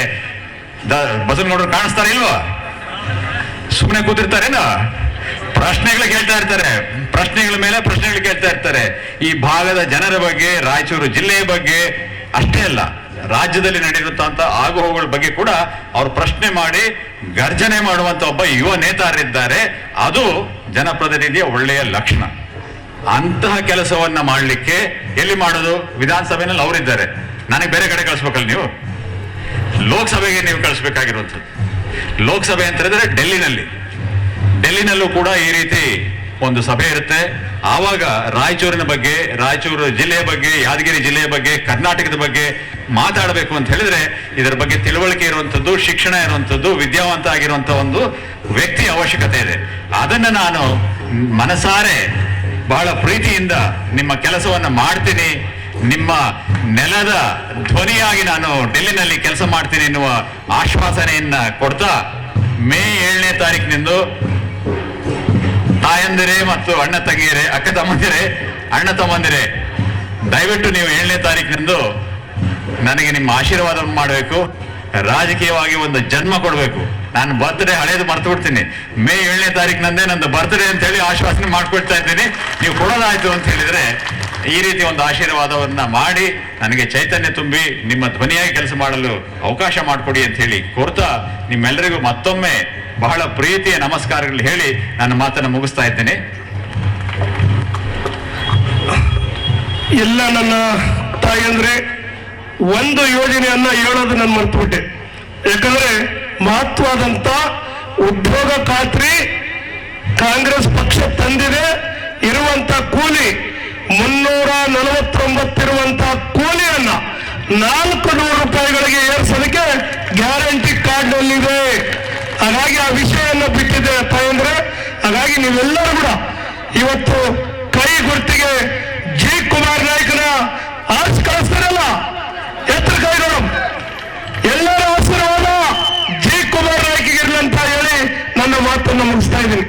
ಬಸವನಗೌಡರು ಕಾಣಿಸ್ತಾರೆ ಇಲ್ವಾ? ಸುಮ್ಮನೆ ಕೂತಿರ್ತಾರೇನ ಪ್ರಶ್ನೆಗಳು ಕೇಳ್ತಾ ಇರ್ತಾರೆ. ಪ್ರಶ್ನೆಗಳ ಮೇಲೆ ಪ್ರಶ್ನೆಗಳು ಕೇಳ್ತಾ ಇರ್ತಾರೆ. ಈ ಭಾಗದ ಜನರ ಬಗ್ಗೆ, ರಾಯಚೂರು ಜಿಲ್ಲೆಯ ಬಗ್ಗೆ ಅಷ್ಟೇ ಅಲ್ಲ, ರಾಜ್ಯದಲ್ಲಿ ನಡೆದಿರುತ್ತಂತ ಆಗುಹೋಗುಗಳ ಬಗ್ಗೆ ಕೂಡ ಅವ್ರು ಪ್ರಶ್ನೆ ಮಾಡಿ, ಗರ್ಜನೆ ಮಾಡುವಂತ ಒಬ್ಬ ಯುವ ನೇತಾರರಿದ್ದಾರೆ. ಅದು ಜನಪ್ರತಿನಿಧಿಯ ಒಳ್ಳೆಯ ಲಕ್ಷಣ. ಅಂತಹ ಕೆಲಸವನ್ನ ಮಾಡಲಿಕ್ಕೆ ಎಲ್ಲಿ ಮಾಡೋದು? ವಿಧಾನಸಭೆನಲ್ಲಿ ಅವರಿದ್ದಾರೆ. ನನಗೆ ಬೇರೆ ಕಡೆ ಕಳಿಸ್ಬೇಕಲ್ಲ ನೀವು? ಲೋಕಸಭೆಗೆ ನೀವು ಕಳಿಸ್ಬೇಕಾಗಿರುವಂಥದ್ದು. ಲೋಕಸಭೆ ಅಂತ ಹೇಳಿದ್ರೆ ಡೆಲ್ಲಿನಲ್ಲಿ. ಡೆಲ್ಲಿನಲ್ಲೂ ಕೂಡ ಈ ರೀತಿ ಒಂದು ಸಭೆ ಇರುತ್ತೆ. ಆವಾಗ ರಾಯಚೂರಿನ ಬಗ್ಗೆ, ರಾಯಚೂರು ಜಿಲ್ಲೆಯ ಬಗ್ಗೆ, ಯಾದಗಿರಿ ಜಿಲ್ಲೆಯ ಬಗ್ಗೆ, ಕರ್ನಾಟಕದ ಬಗ್ಗೆ ಮಾತಾಡಬೇಕು ಅಂತ ಹೇಳಿದ್ರೆ ಇದರ ಬಗ್ಗೆ ತಿಳುವಳಿಕೆ ಇರುವಂಥದ್ದು, ಶಿಕ್ಷಣ ಇರುವಂಥದ್ದು, ವಿದ್ಯಾವಂತ ಆಗಿರುವಂಥ ಒಂದು ವ್ಯಕ್ತಿ ಅವಶ್ಯಕತೆ ಇದೆ. ಅದನ್ನು ನಾನು ಮನಸಾರೆ ಬಹಳ ಪ್ರೀತಿಯಿಂದ ನಿಮ್ಮ ಕೆಲಸವನ್ನು ಮಾಡ್ತೀನಿ. ನಿಮ್ಮ ನೆಲದ ಧ್ವನಿಯಾಗಿ ನಾನು ಡೆಲ್ಲಿನಲ್ಲಿ ಕೆಲಸ ಮಾಡ್ತೀನಿ ಎನ್ನುವ ಆಶ್ವಾಸನೆಯನ್ನ ಕೊಡ್ತಾ ಮೇ ಏಳನೇ ತಾರೀಕಿನಿಂದ ತಾಯಂದಿರೆ ಮತ್ತು ಅಣ್ಣ ತಂಗಿಯರೇ, ಅಕ್ಕ ತಮ್ಮಂದಿರೆ, ಅಣ್ಣ ತಮ್ಮಂದಿರೇ, ದಯವಿಟ್ಟು ನೀವು ಏಳನೇ ತಾರೀಕಿನಿಂದ ನನಗೆ ನಿಮ್ಮ ಆಶೀರ್ವಾದವನ್ನು ಮಾಡಬೇಕು. ರಾಜಕೀಯವಾಗಿ ಒಂದು ಜನ್ಮ ಕೊಡಬೇಕು. ನಾನು ಬರ್ತ್ಡೇ ಹಳೇದು ಮರ್ತು ಬಿಡ್ತೀನಿ. ಮೇ ಏಳನೇ ತಾರೀಕಿನಂದೇ ನಂದು ಬರ್ತ್ಡೇ ಅಂತ ಹೇಳಿ ಆಶ್ವಾಸನೆ ಮಾಡ್ಕೊಡ್ತಾ ಇದ್ದೀನಿ. ನೀವು ಕೊಡೋದಾಯ್ತು ಅಂತ ಹೇಳಿದ್ರೆ ಈ ರೀತಿ ಒಂದು ಆಶೀರ್ವಾದವನ್ನ ಮಾಡಿ, ನನಗೆ ಚೈತನ್ಯ ತುಂಬಿ, ನಿಮ್ಮ ಧ್ವನಿಯಾಗಿ ಕೆಲಸ ಮಾಡಲು ಅವಕಾಶ ಮಾಡಿಕೊಡಿ ಅಂತ ಹೇಳಿ ಕೋರ್ತಾ ನಿಮ್ಮೆಲ್ಲರಿಗೂ ಮತ್ತೊಮ್ಮೆ ಬಹಳ ಪ್ರೀತಿಯ ನಮಸ್ಕಾರಗಳು ಹೇಳಿ ನನ್ನ ಮಾತನ್ನು ಮುಗಿಸ್ತಾ ಇದ್ದೇನೆ. ಎಲ್ಲ ನನ್ನ ತಾಯಂದ್ರೆ ಒಂದು ಯೋಜನೆಯನ್ನ ಹೇಳೋದು ನಾನು ಮರ್ತುಬಿಟ್ಟೆ. ಯಾಕಂದ್ರೆ ಮಹತ್ವಾದಂತ ಉದ್ಯೋಗ ಖಾತ್ರಿ ಕಾಂಗ್ರೆಸ್ ಪಕ್ಷ ತಂದಿದೆ. ಇರುವಂತ ಕೂಲಿ ಮುನ್ನೂರ ನಲವತ್ತೊಂಬತ್ತಿರುವಂತಹ ಕೂಲಿಯನ್ನ ನಾಲ್ಕು ನೂರು ರೂಪಾಯಿಗಳಿಗೆ ಏರಿಸೋದಕ್ಕೆ ಗ್ಯಾರಂಟಿ ಕಾರ್ಡ್ ನಲ್ಲಿದೆ ಹಾಗಾಗಿ ಆ ವಿಷಯವನ್ನು ಬಿಟ್ಟಿದೆ ಅಂದ್ರೆ, ಹಾಗಾಗಿ ನೀವೆಲ್ಲರೂ ಕೂಡ ಇವತ್ತು ಕೈ ಗುರ್ತಿಗೆ ಜಿ ಕುಮಾರ್ ನಾಯ್ಕನ ಆರ್ಸ್ ಕಳಿಸ್ತಾರಲ್ಲ ಎತ್ತರ ಕೈ ಎಲ್ಲರ ಆಶೀರ್ವಾದ ಜಿ ಕುಮಾರ್ ನಾಯ್ಕಿಗಿರ್ಲಿ ಅಂತ ಹೇಳಿ ನನ್ನ ಮಾತನ್ನು ಮುಗಿಸ್ತಾ ಇದ್ದೀನಿ.